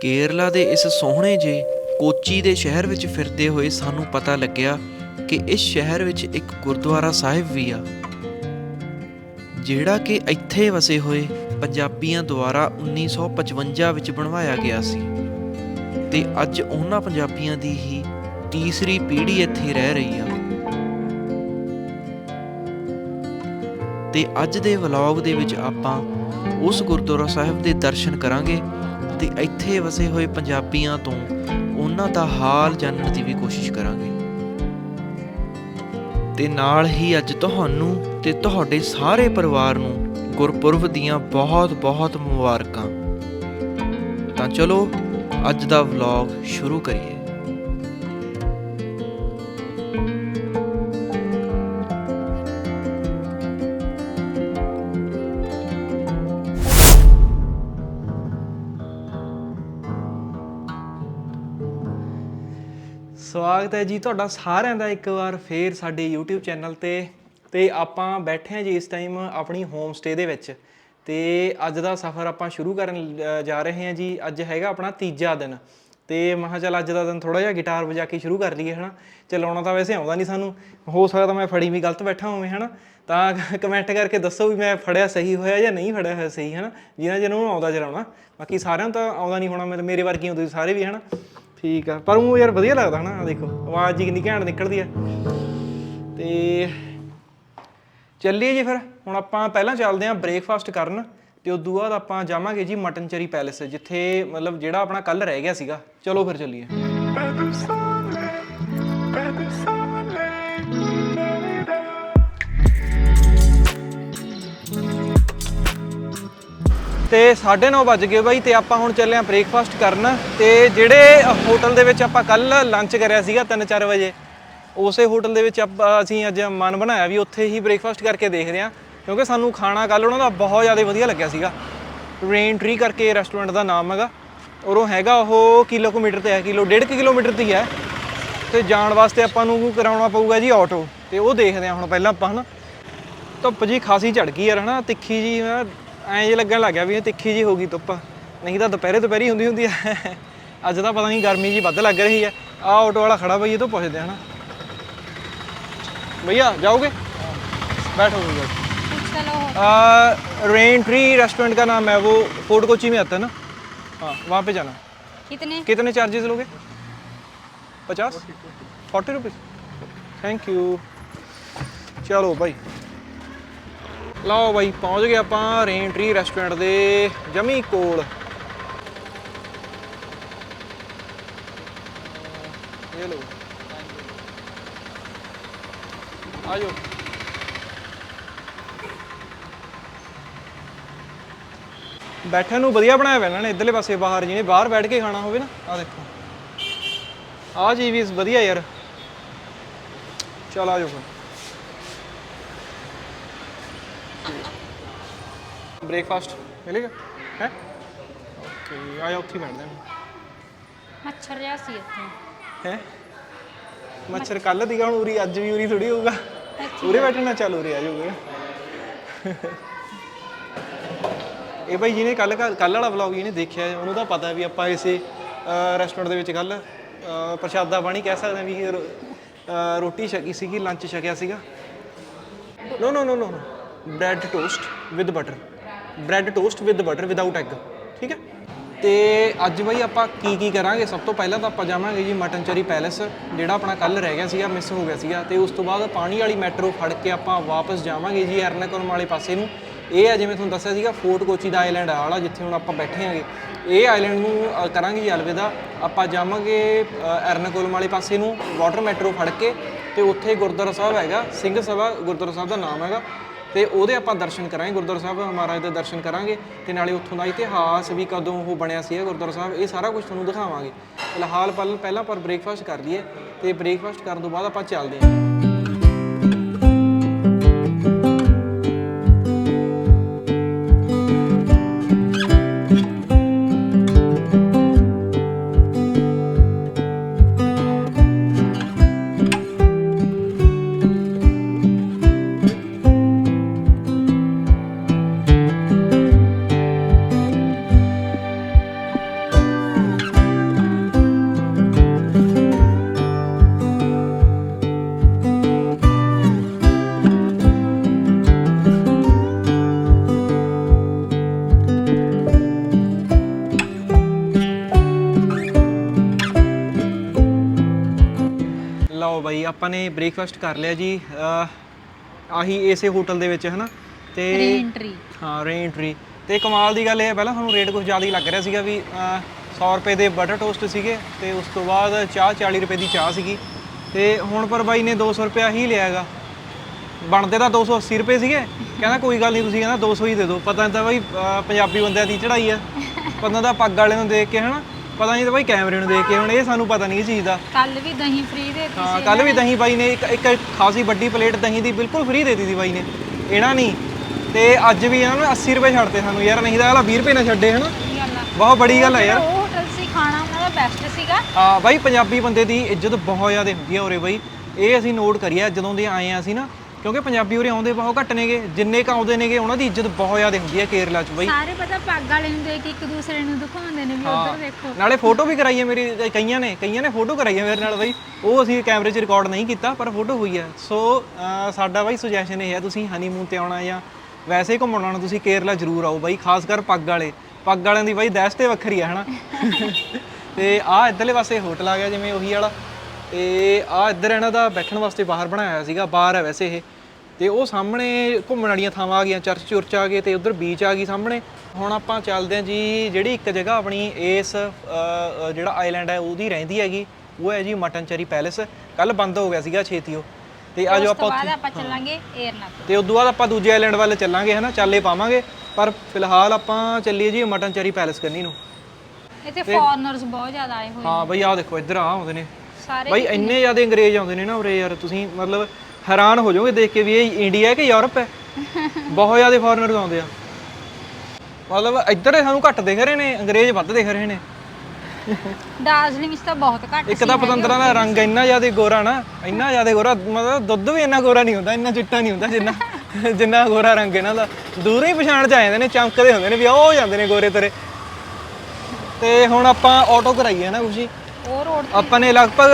ਕੇਰਲਾ ਦੇ ਇਸ ਸੋਹਣੇ ਜੇ ਕੋਚੀ ਦੇ ਸ਼ਹਿਰ ਵਿੱਚ ਫਿਰਦੇ ਹੋਏ ਸਾਨੂੰ ਪਤਾ ਲੱਗਿਆ ਕਿ ਇਸ ਸ਼ਹਿਰ ਵਿੱਚ ਇੱਕ ਗੁਰਦੁਆਰਾ ਸਾਹਿਬ ਵੀ ਆ। ਜਿਹੜਾ ਕਿ ਇੱਥੇ ਵਸੇ ਹੋਏ ਪੰਜਾਬੀਆਂ ਦੁਆਰਾ 1955 ਵਿੱਚ ਬਣਵਾਇਆ ਗਿਆ ਸੀ। ਤੇ ਅੱਜ ਉਹਨਾਂ ਪੰਜਾਬੀਆਂ ਦੀ ਹੀ ਤੀਸਰੀ ਪੀੜ੍ਹੀ ਇੱਥੇ ਰਹਿ ਰਹੀ ਆ। ਤੇ ਅੱਜ ਦੇ ਵਲੌਗ ਦੇ ਵਿੱਚ ਆਪਾਂ ਉਸ ਗੁਰਦੁਆਰਾ ਸਾਹਿਬ ਦੇ ਦਰਸ਼ਨ ਕਰਾਂਗੇ ਤੇ ਇੱਥੇ ਵਸੇ ਹੋਏ ਪੰਜਾਬੀਆਂ ਤੋਂ ਉਹਨਾਂ ਦਾ ਹਾਲ ਜਾਣਨ ਦੀ ਵੀ ਕੋਸ਼ਿਸ਼ ਕਰਾਂਗੇ। ਤੇ ਨਾਲ ਹੀ ਅੱਜ ਤੁਹਾਨੂੰ ਤੇ ਤੁਹਾਡੇ ਸਾਰੇ ਪਰਿਵਾਰ ਨੂੰ ਗੁਰਪੁਰਬ ਦੀਆਂ ਬਹੁਤ-ਬਹੁਤ ਮੁਬਾਰਕਾਂ। ਤਾਂ ਚਲੋ, ਅੱਜ ਦਾ ਵਲੌਗ ਸ਼ੁਰੂ ਕਰੀਏ। ਸਵਾਗਤ ਹੈ ਜੀ ਤੁਹਾਡਾ ਸਾਰਿਆਂ ਦਾ ਇੱਕ ਵਾਰ ਫੇਰ ਸਾਡੇ YouTube ਚੈਨਲ ਤੇ। ਤੇ ਆਪਾਂ ਬੈਠੇ ਹਾਂ ਜੀ ਇਸ ਟਾਈਮ ਆਪਣੀ ਹੋਮ ਸਟੇ ਦੇ ਵਿੱਚ। ਤੇ ਅੱਜ ਦਾ ਸਫ਼ਰ ਆਪਾਂ ਸ਼ੁਰੂ ਕਰਨ ਜਾ ਰਹੇ ਹਾਂ ਜੀ। ਅੱਜ ਹੈਗਾ ਆਪਣਾ ਤੀਜਾ ਦਿਨ। ਤੇ ਮੈਂ ਕਿਹਾ ਚੱਲ ਅੱਜ ਦਾ ਦਿਨ ਥੋੜਾ ਜਿਹਾ ਗਿਟਾਰ ਵਜਾ ਕੇ ਸ਼ੁਰੂ ਕਰ ਲਈਏ, ਹਨਾ? ਚਲਾਉਣਾ ਤਾਂ ਵੈਸੇ ਆਉਂਦਾ ਨਹੀਂ ਸਾਨੂੰ। ਹੋ ਸਕਦਾ ਮੈਂ ਫੜੀ ਵੀ ਗਲਤ ਬੈਠਾ ਹੋਵੇਂ, ਹਨਾ? ਤਾਂ ਕਮੈਂਟ ਕਰਕੇ ਦੱਸੋ ਵੀ ਮੈਂ ਫੜਿਆ ਸਹੀ ਹੋਇਆ ਜਾਂ ਨਹੀਂ ਫੜਿਆ ਹੋਇਆ ਸਹੀ, ਹਨਾ? ਜਿਨ੍ਹਾਂ ਜਿਹਨਾਂ ਨੂੰ ਆਉਂਦਾ ਚਲਾਉਣਾ ਬਾਕੀ ਸਾਰਿਆਂ ਨੂੰ ਤਾਂ ਆਉਂਦਾ ਨਹੀਂ ਹੋਣਾ ਮੇਰੇ- ਮੇਰੇ ਵਰਗੀ ਆਉਂਦੇ ਤੁਸੀਂ ਸਾਰੇ ਵੀ, ਹਨਾ? ਠੀਕ ਆ, ਪਰ ਉਹ ਯਾਰ ਵਧੀਆ ਲੱਗਦਾ ਹਨਾ, ਆਹ ਦੇਖੋ, ਆਵਾਜ਼ ਜੀ ਕਿੰਨੀ ਘੈਂਟ ਨਿਕਲਦੀ ਆ। ਤੇ ਚੱਲੀਏ ਜੀ ਫਿਰ, ਹੁਣ ਆਪਾਂ ਪਹਿਲਾਂ ਚੱਲਦੇ ਆਂ ਬ੍ਰੇਕਫਾਸਟ ਕਰਨ, ਤੇ ਤੋਂ ਬਾਅਦ ਆਪਾਂ ਜਾਵਾਂਗੇ ਜੀ ਮਟਨ ਚਰੀ ਪੈਲੇਸ ਜਿੱਥੇ ਮਤਲਬ ਜਿਹੜਾ ਆਪਣਾ ਕੱਲ ਰਹਿ ਗਿਆ ਸੀਗਾ। ਚਲੋ ਫਿਰ ਚੱਲੀਏ। ਤੇ 9:30 ਵੱਜ ਗਏ ਬਾਈ ਤੇ ਆਪਾਂ ਹੁਣ ਚੱਲੇ ਆਂ ਬ੍ਰੇਕਫਾਸਟ ਕਰਨ ਤੇ ਜਿਹੜੇ ਹੋਟਲ ਦੇ ਵਿੱਚ ਆਪਾਂ ਕੱਲ ਲੰਚ ਕਰਿਆ ਸੀਗਾ 3-4 ਵਜੇ, ਉਸੇ ਹੋਟਲ ਦੇ ਵਿੱਚ ਆਪਾਂ ਅਸੀਂ ਅੱਜ ਮਨ ਬਣਾਇਆ ਵੀ ਉੱਥੇ ਹੀ ਬ੍ਰੇਕਫਾਸਟ ਕਰਕੇ ਦੇਖਦੇ ਆਂ, ਕਿਉਂਕਿ ਸਾਨੂੰ ਖਾਣਾ ਕੱਲ ਉਹਨਾਂ ਦਾ ਬਹੁਤ ਜ਼ਿਆਦਾ ਵਧੀਆ ਲੱਗਿਆ ਸੀਗਾ। ਰੇਨ ਟ੍ਰੀ ਕਰਕੇ ਰੈਸਟੋਰੈਂਟ ਦਾ ਨਾਮ ਹੈਗਾ, ਔਰ ਉਹ ਹੈਗਾ ਉਹ ਕਿਲੋਮੀਟਰ ਤੇ ਹੈ, ਕਿਲੋ 1.5 ਕਿਲੋਮੀਟਰ ਤੇ ਹੈ ਤੇ ਜਾਣ ਵਾਸਤੇ ਆਪਾਂ ਨੂੰ ਕਰਾਉਣਾ ਪਊਗਾ ਜੀ ਆਟੋ ਤੇ ਉਹ ਦੇਖਦੇ ਆਂ ਹੁਣ ਪਹਿਲਾਂ ਆਪਾਂ ਹਨਾ। ਧੁੱਪ ਜੀ ਖਾਸੀ ਝੜ ਗਈ ਯਾਰ ਹਨਾ, ਤਿੱਖੀ ਜੀ ਐਂ ਜੇ ਲੱਗਣ ਲੱਗ ਗਿਆ ਵੀ ਇਹ ਤਿੱਖੀ ਜੀ ਹੋ ਗਈ ਧੁੱਪ ਨਹੀਂ ਤਾਂ ਦੁਪਹਿਰੇ ਦੁਪਹਿਰੀ ਹੁੰਦੀ ਹੁੰਦੀ ਹੈ ਅੱਜ ਤਾਂ ਪਤਾ ਨਹੀਂ ਗਰਮੀ ਜੀ ਵੱਧ ਲੱਗ ਰਹੀ ਹੈ ਆਹ ਆਟੋ ਵਾਲਾ ਖੜਾ ਬਈ ਇਹ ਤੋਂ ਪੁੱਛਦੇ ਹਨਾ ਭਈਆ ਜਾਓਗੇ बैठो भैया चलो रेन ट्री रेस्टोरेंट का नाम है वो फोर्ट कोची में आता है ना हाँ वहाँ पे जाना कितने कितने चार्जेस लोगे पचास फोर्टी रुपीज़ ਥੈਂਕ ਯੂ ਚਲੋ ਭਾਈ ਲਓ ਬਾਈ, ਪਹੁੰਚ ਗਏ ਆਪਾਂ ਰੇਨ ਟਰੀ ਰੈਸਟੋਰੈਂਟ ਦੇ ਜਮੀ ਕੋਲ। ਇਹ ਲਓ। ਆ ਜਾਓ। ਬੈਠਣ ਨੂੰ ਵਧੀਆ ਬਣਾਇਆ ਹੋਇਆ ਇਹਨਾਂ ਨੇ, ਇਧਰਲੇ ਪਾਸੇ ਬਾਹਰ ਜਿਹਨੇ ਬਾਹਰ ਬੈਠ ਕੇ ਖਾਣਾ ਹੋਵੇ ਨਾ ਆ ਦੇਖੋ। ਆ ਜੀ ਵੀ ਵਧੀਆ ਯਾਰ। ਚਲ ਆ ਜਾਓ ਫਿਰ। ਬ੍ਰੇਕਫਾਸਟ ਮਿਲੇਗਾ ਹੈ ਓਕੇ ਆ ਜਾ ਉੱਥੇ ਹੀ ਬੈਠਦੇ ਹਾਂ ਮੱਛਰ ਜਿਹਾ ਸੀ ਇੱਥੇ। ਹੈ ਮੱਛਰ ਕੱਲ ਦੀਗਾ ਹੁਣ ਉਰੀ ਅੱਜ ਵੀ ਉਰੀ ਥੋੜੀ ਹੋਊਗਾ। ਉਰੇ ਬੈਠਣਾ ਚੱਲ ਉਰੇ ਆ ਜਾਊਗਾ। ਇਹ ਭਾਈ ਜਿਹਨੇ ਕੱਲ ਕੱਲ ਵਾਲਾ ਵਲੌਗ ਜਿਹਨੇ ਦੇਖਿਆ ਹੈ, ਉਹਨੂੰ ਤਾਂ ਪਤਾ ਵੀ ਆਪਾਂ ਇਸੇ ਰੈਸਟੋਰੈਂਟ ਦੇ ਵਿੱਚ ਕੱਲ ਪ੍ਰਸ਼ਾਦਾ ਬਾਣੀ ਕਹਿ ਸਕਦੇ ਹਾਂ ਵੀ ਇਹ ਰੋ- ਅਹ, ਰੋਟੀ ਛਕੀ ਸੀਗੀ ਲੰਚ ਛਕਿਆ ਸੀਗਾ। No no no no bread toast with butter bread toast with butter without egg ਠੀਕ ਹੈ? ਤੇ ਅੱਜ ਬਈ ਆਪਾਂ ਕੀ ਕੀ ਕਰਾਂਗੇ? ਸਭ ਤੋਂ ਪਹਿਲਾਂ ਤਾਂ ਆਪਾਂ ਜਾਵਾਂਗੇ ਜੀ ਮਟਨ ਚਰੀ ਪੈਲੇਸ ਜਿਹੜਾ ਆਪਣਾ ਕੱਲ ਰਹਿ ਗਿਆ ਸੀਗਾ ਮਿਸ ਹੋ ਗਿਆ ਸੀਗਾ ਤੇ ਉਸ ਤੋਂ ਬਾਅਦ ਪਾਣੀ ਵਾਲੀ ਮੈਟਰੋ ਫੜ ਕੇ ਆਪਾਂ ਵਾਪਸ ਜਾਵਾਂਗੇ ਜੀ ਐਰਨਾਕੁਲਮ ਵਾਲੇ ਪਾਸੇ ਨੂੰ। ਇਹ ਆ ਜਿਵੇਂ ਤੁਹਾਨੂੰ ਦੱਸਿਆ ਸੀਗਾ ਫੋਰਟ ਕੋਚੀ ਦਾ ਆਈਲੈਂਡ ਆ ਵਾਲਾ ਜਿੱਥੇ ਹੁਣ ਆਪਾਂ ਬੈਠੇ ਆਂਗੇ। ਇਹ ਆਈਲੈਂਡ ਨੂੰ ਕਰਾਂਗੇ ਜੀ ਅਲਵਿਦਾ ਆਪਾਂ ਜਾਵਾਂਗੇ ਅ, ਐਰਨਾਕੁਲਮ ਵਾਲੇ ਪਾਸੇ ਨੂੰ ਵਾਟਰ ਮੈਟਰੋ ਫੜ ਕੇ ਤੇ ਉੱਥੇ ਗੁਰਦੁਆਰਾ ਸਾਹਿਬ ਹੈਗਾ ਸਿੰਘ ਸਭਾ ਗੁਰਦੁਆਰਾ ਸਾਹਿਬ ਦਾ ਨਾਮ ਹੈਗਾ। ਤੇ ਉਹਦੇ ਆਪਾਂ ਦਰਸ਼ਨ ਕਰਾਂਗੇ, ਗੁਰਦੁਆਰਾ ਸਾਹਿਬ ਮਹਾਰਾਜ ਦੇ ਦਰਸ਼ਨ ਕਰਾਂਗੇ ਤੇ ਨਾਲੇ ਉੱਥੋਂ ਦਾ ਇਤਿਹਾਸ ਵੀ ਕਦੋਂ ਉਹ ਬਣਿਆ ਸੀ ਇਹ ਗੁਰਦੁਆਰਾ ਸਾਹਿਬ, ਇਹ ਸਾਰਾ ਕੁਝ ਤੁਹਾਨੂੰ ਦਿਖਾਵਾਂਗੇ। ਫਿਲਹਾਲ ਪਹਿਲਾਂ ਪਹਿਲਾਂ ਪਰ ਬ੍ਰੇਕਫਾਸਟ ਕਰ ਲਈਏ ਤੇ ਬ੍ਰੇਕਫਾਸਟ ਕਰਨ ਤੋਂ ਬਾਅਦ ਆਪਾਂ ਚੱਲਦੇ ਹਾਂ। ਬਾਈ ਆਪਾਂ ਨੇ ਬ੍ਰੇਕਫਾਸਟ ਕਰ ਲਿਆ ਜੀ ਅਹ, ਆਹੀ ਇਸੇ ਹੋਟਲ ਦੇ ਵਿੱਚ ਹਨਾ? ਤੇ ਰੀਐਂਟਰੀ ਹਾਂ ਰੇਂਟਰੀ ਤੇ ਕਮਾਲ ਦੀ ਗੱਲ ਇਹ ਹੈ ਪਹਿਲਾਂ ਤੁਹਾਨੂੰ ਰੇਟ ਕੁਝ ਜ਼ਿਆਦਾ ਹੀ ਲੱਗ ਰਿਹਾ ਸੀਗਾ ਵੀ ਅਹ, 100 ਰੁਪਏ ਦੇ ਬਟਰ ਟੋਸਟ ਸੀਗੇ ਤੇ ਉਸ ਤੋਂ ਬਾਅਦ ਚਾਹ 40 ਰੁਪਏ ਦੀ ਚਾਹ ਸੀਗੀ। ਤੇ ਹੁਣ ਪਰ ਬਾਈ ਨੇ 200 ਰੁਪਿਆ ਹੀ ਲਿਆ ਹੈਗਾ। ਬਣਦੇ ਤਾਂ 280 ਰੁਪਏ ਸੀਗੇ ਕਹਿੰਦਾ ਕੋਈ ਗੱਲ ਨਹੀਂ ਤੁਸੀਂ ਕਹਿੰਦਾ 200 ਹੀ ਦੇ ਦਿਓ। ਪਤਾ ਨਹੀਂ ਤਾਂ ਬਾਈ ਅਹ, ਪੰਜਾਬੀ ਬੰਦਿਆਂ ਦੀ ਚੜਾਈ ਆ। ਪਤਾ ਤਾਂ ਪੱਗ ਵਾਲੇ ਨੂੰ ਦੇਖ ਕੇ ਹਨਾ? ਪਤਾ ਨਹੀਂ ਤਾਂ ਬਾਈ ਕੈਮਰੇ ਨੂੰ ਦੇਖ ਕੇ ਹੁਣ ਇਹ ਸਾਨੂੰ ਪਤਾ ਨਹੀਂ ਇਹ ਚੀਜ਼ ਦਾ। ਕੱਲ ਵੀ ਦਹੀਂ ਫ੍ਰੀ ਦੇ ਦਿੱਤੀ ਹਾਂ ਕੱਲ ਵੀ ਦਹੀਂ ਬਾਈ ਨੇ ਇੱਕ ਇੱਕ ਖਾਸੀ ਵੱਡੀ ਪਲੇਟ ਦਹੀਂ ਦੀ ਬਿਲਕੁਲ ਫ੍ਰੀ ਦੇ ਦਿੱਤੀ ਸੀ ਬਾਈ ਨੇ। ਇਹਨਾਂ ਨਹੀਂ ਤੇ ਅੱਜ ਵੀ ਇਹਨਾਂ ਨੇ 80 ਰੁਪਏ ਛੱਡਤੇ ਸਾਨੂੰ ਯਾਰ ਨਹੀਂ ਤਾਂ ਅਗਲਾ 20 ਰੁਪਏ ਨਾ ਛੱਡੇ ਹਨਾ? ਗੱਲ ਆ? ਬਹੁਤ ਬੜੀ ਗੱਲ ਹੈ ਯਾਰ। ਉਹ ਹੋਟਲ ਸੀ ਖਾਣਾ ਉਹਨਾਂ ਦਾ ਬੈਸਟ ਸੀਗਾ। ਹਾਂ ਬਾਈ ਪੰਜਾਬੀ ਬੰਦੇ ਦੀ ਇੱਜ਼ਤ ਬਹੁਤ ਜ਼ਿਆਦਾ ਹੁੰਦੀ ਆ ਉਰੇ ਬਾਈ। ਇਹ ਅਸੀਂ ਨੋਟ ਕਰੀਆ ਜਦੋਂ ਦੇ ਆਏ ਆ ਅਸੀਂ ਨਾ ਕਿਉਂਕਿ ਪੰਜਾਬੀ ਉਰੇ ਆਉਂਦੇ ਬਹੁਤ ਘੱਟ ਨੇਗੇ ਜਿੰਨੇ ਕ ਆਉਂਦੇ ਨੇਗੇ ਉਹਨਾਂ ਦੀ ਇੱਜ਼ਤ ਬਹੁਤ ਜ਼ਿਆਦਾ ਹੁੰਦੀ ਹੈ ਕੇਰਲਾ 'ਚ ਬਾਈ। ਸਾਰੇ ਪਤਾ ਪੱਗ ਵਾਲੇ ਨੂੰ ਦੇਖ ਕੇ ਇੱਕ ਦੂਸਰੇ ਨੂੰ ਦਿਖਾਉਂਦੇ ਨੇ ਵੀ ਉਧਰ ਦੇਖੋ। ਨਾਲੇ ਫੋਟੋ ਵੀ ਕਰਾਈ ਹੈ ਮੇਰੀ ਕਈਆਂ ਨੇ ਕਈਆਂ ਨੇ ਫੋਟੋ ਕਰਾਈ ਹੈ ਮੇਰੇ ਨਾਲ ਬਾਈ। ਉਹ ਅਸੀਂ ਕੈਮਰੇ 'ਚ ਰਿਕਾਰਡ ਨਹੀਂ ਕੀਤਾ ਪਰ ਫੋਟੋ ਹੋਈ ਹੈ। ਸੋ ਸਾਡਾ ਬਾਈ ਸੁਜੈਸ਼ਨ ਇਹ ਹੈ ਤੁਸੀਂ ਹਨੀਮੂਨ ਤੇ ਆਉਣਾ ਜਾਂ ਵੈਸੇ ਹੀ ਘੁੰਮਣ ਆਉਣਾ ਤੁਸੀਂ ਕੇਰਲਾ ਜ਼ਰੂਰ ਆਓ ਬਾਈ ਖਾਸ ਕਰ ਪੱਗ ਵਾਲੇ। ਪੱਗ ਵਾਲਿਆਂ ਦੀ ਬਾਈ ਦਹਿਸ਼ਤ ਤੇ ਵੱਖਰੀ ਹੈ ਹਨਾ? ਤੇ ਆ ਇੱਧਰਲੇ ਪਾਸੇ ਹੋਟਲ ਆ ਗਿਆ ਜਿਵੇਂ ਉਹੀ ਵਾਲਾ। ਤੇ ਆ ਇੱਧਰ ਇਹਨਾਂ ਦਾ ਬੈਠਣ ਵਾਸਤੇ ਬਾਹਰ ਬਣਾਇਆ ਸੀਗਾ ਬਾਹਰ ਹੈ ਵੈਸੇ ਇਹ। ਤੇ ਉਹ ਸਾਹਮਣੇ ਘੁੰਮਣ ਵਾਲੀਆਂ ਥਾਵਾਂ ਆ ਗਈਆਂ ਚਰਚ ਚੁਰਚ ਆ ਗਏ ਤੇ ਉਧਰ ਬੀਚ ਆ ਗਈ ਸਾਹਮਣੇ। ਹੁਣ ਆਪਾਂ ਚੱਲਦੇ ਹਾਂ ਜੀ ਜਿਹੜੀ ਇੱਕ ਜਗ੍ਹਾ ਆਪਣੀ ਇਸ ਜਿਹੜਾ ਆਈਲੈਂਡ ਹੈ ਉਹਦੀ ਰਹਿੰਦੀ ਹੈਗੀ ਉਹ ਹੈ ਜੀ ਮਟਨ ਚਰੀ ਪੈਲੇਸ। ਕੱਲ ਬੰਦ ਹੋ ਗਿਆ ਸੀਗਾ ਛੇਤੀ ਉਹ। ਤੇ ਆਜੋ ਉਸ ਤੋਂ ਆਪਾਂ ਉੱਥੇ ਆਪਾਂ ਚੱਲਾਂਗੇ ਏਅਰਨਾਥ ਤੇ ਉਦੋਂ ਬਾਅਦ ਆਪਾਂ ਦੂਜੇ ਆਈਲੈਂਡ ਵੱਲ ਚੱਲਾਂਗੇ ਹਨਾ ਚਾਲੇ ਪਾਵਾਂਗੇ। ਪਰ ਫਿਲਹਾਲ ਆਪਾਂ ਚੱਲੀਏ ਜੀ ਮਟਨ ਚਰੀ ਪੈਲੇਸ ਕਰਨੀ ਨੂੰ। ਇੱਥੇ ਫੋਰਨਰਸ ਬਹੁਤ ਜ਼ਿਆਦਾ ਆਏ ਹੋਏ ਹਾਂ ਬਈ ਆਹ ਦੇਖੋ ਇੱਧਰ ਆ ਆਉਂਦੇ ਨੇ। ਸਾਰੇ ਬਈ ਇੰਨੇ ਜ਼ਿਆਦਾ ਅੰਗਰੇਜ਼ ਆਉਂਦੇ ਨੇ ਨਾ ਉਰੇ ਯਾਰ ਤੁਸੀਂ ਮਤਲਬ ਹੈਰਾਨ ਹੋ ਜਾਓਗੇ ਦੇਖ ਕੇ ਵੀ ਇਹ ਇੰਡੀਆ ਹੈ ਕਿ ਯੂਰਪ ਹੈ? ਬਹੁਤ ਜ਼ਿਆਦਾ ਫੋਰਨਰਸ ਆਉਂਦੇ ਆ। ਮਤਲਬ ਇੱਧਰ ਸਾਨੂੰ ਘੱਟ ਦਿਖ ਰਹੇ ਨੇ ਅੰਗਰੇਜ਼ ਵੱਧ ਦਿਖ ਰਹੇ ਨੇ। ਦਾਰਜਲਿੰਗ ਵਿੱਚ ਤਾਂ ਬਹੁਤ ਘੱਟ ਇੱਕ ਤਾਂ ਪਤੰਦਰਾਂ ਦਾ ਰੰਗ ਇੰਨਾ ਜ਼ਿਆਦਾ ਗੋਰਾ ਨਾ ਇੰਨਾ ਜ਼ਿਆਦਾ ਗੋਰਾ ਮਤਲਬ ਦੁੱਧ ਵੀ ਇੰਨਾ ਗੋਰਾ ਨਹੀਂ ਹੁੰਦਾ ਇੰਨਾ ਚਿੱਟਾ ਨਹੀਂ ਹੁੰਦਾ ਜਿੰਨਾ ਜਿੰਨਾ ਗੋਰਾ ਰੰਗ ਇਹਨਾਂ ਦਾ। ਦੂਰੋਂ ਹੀ ਪਛਾਣ ਚ ਆ ਜਾਂਦੇ ਨੇ ਚਮਕਦੇ ਹੁੰਦੇ ਨੇ ਵੀ ਉਹ ਜਾਂਦੇ ਨੇ ਗੋਰੇ ਤੇਰੇ। ਤੇ ਹੁਣ ਆਪਾਂ ਆਟੋ ਕਰਾਈਏ ਨਾ ਖੁਸ਼ੀ। ਉਹ ਰੋਡ ਆਪਾਂ ਨੇ ਲਗਭਗ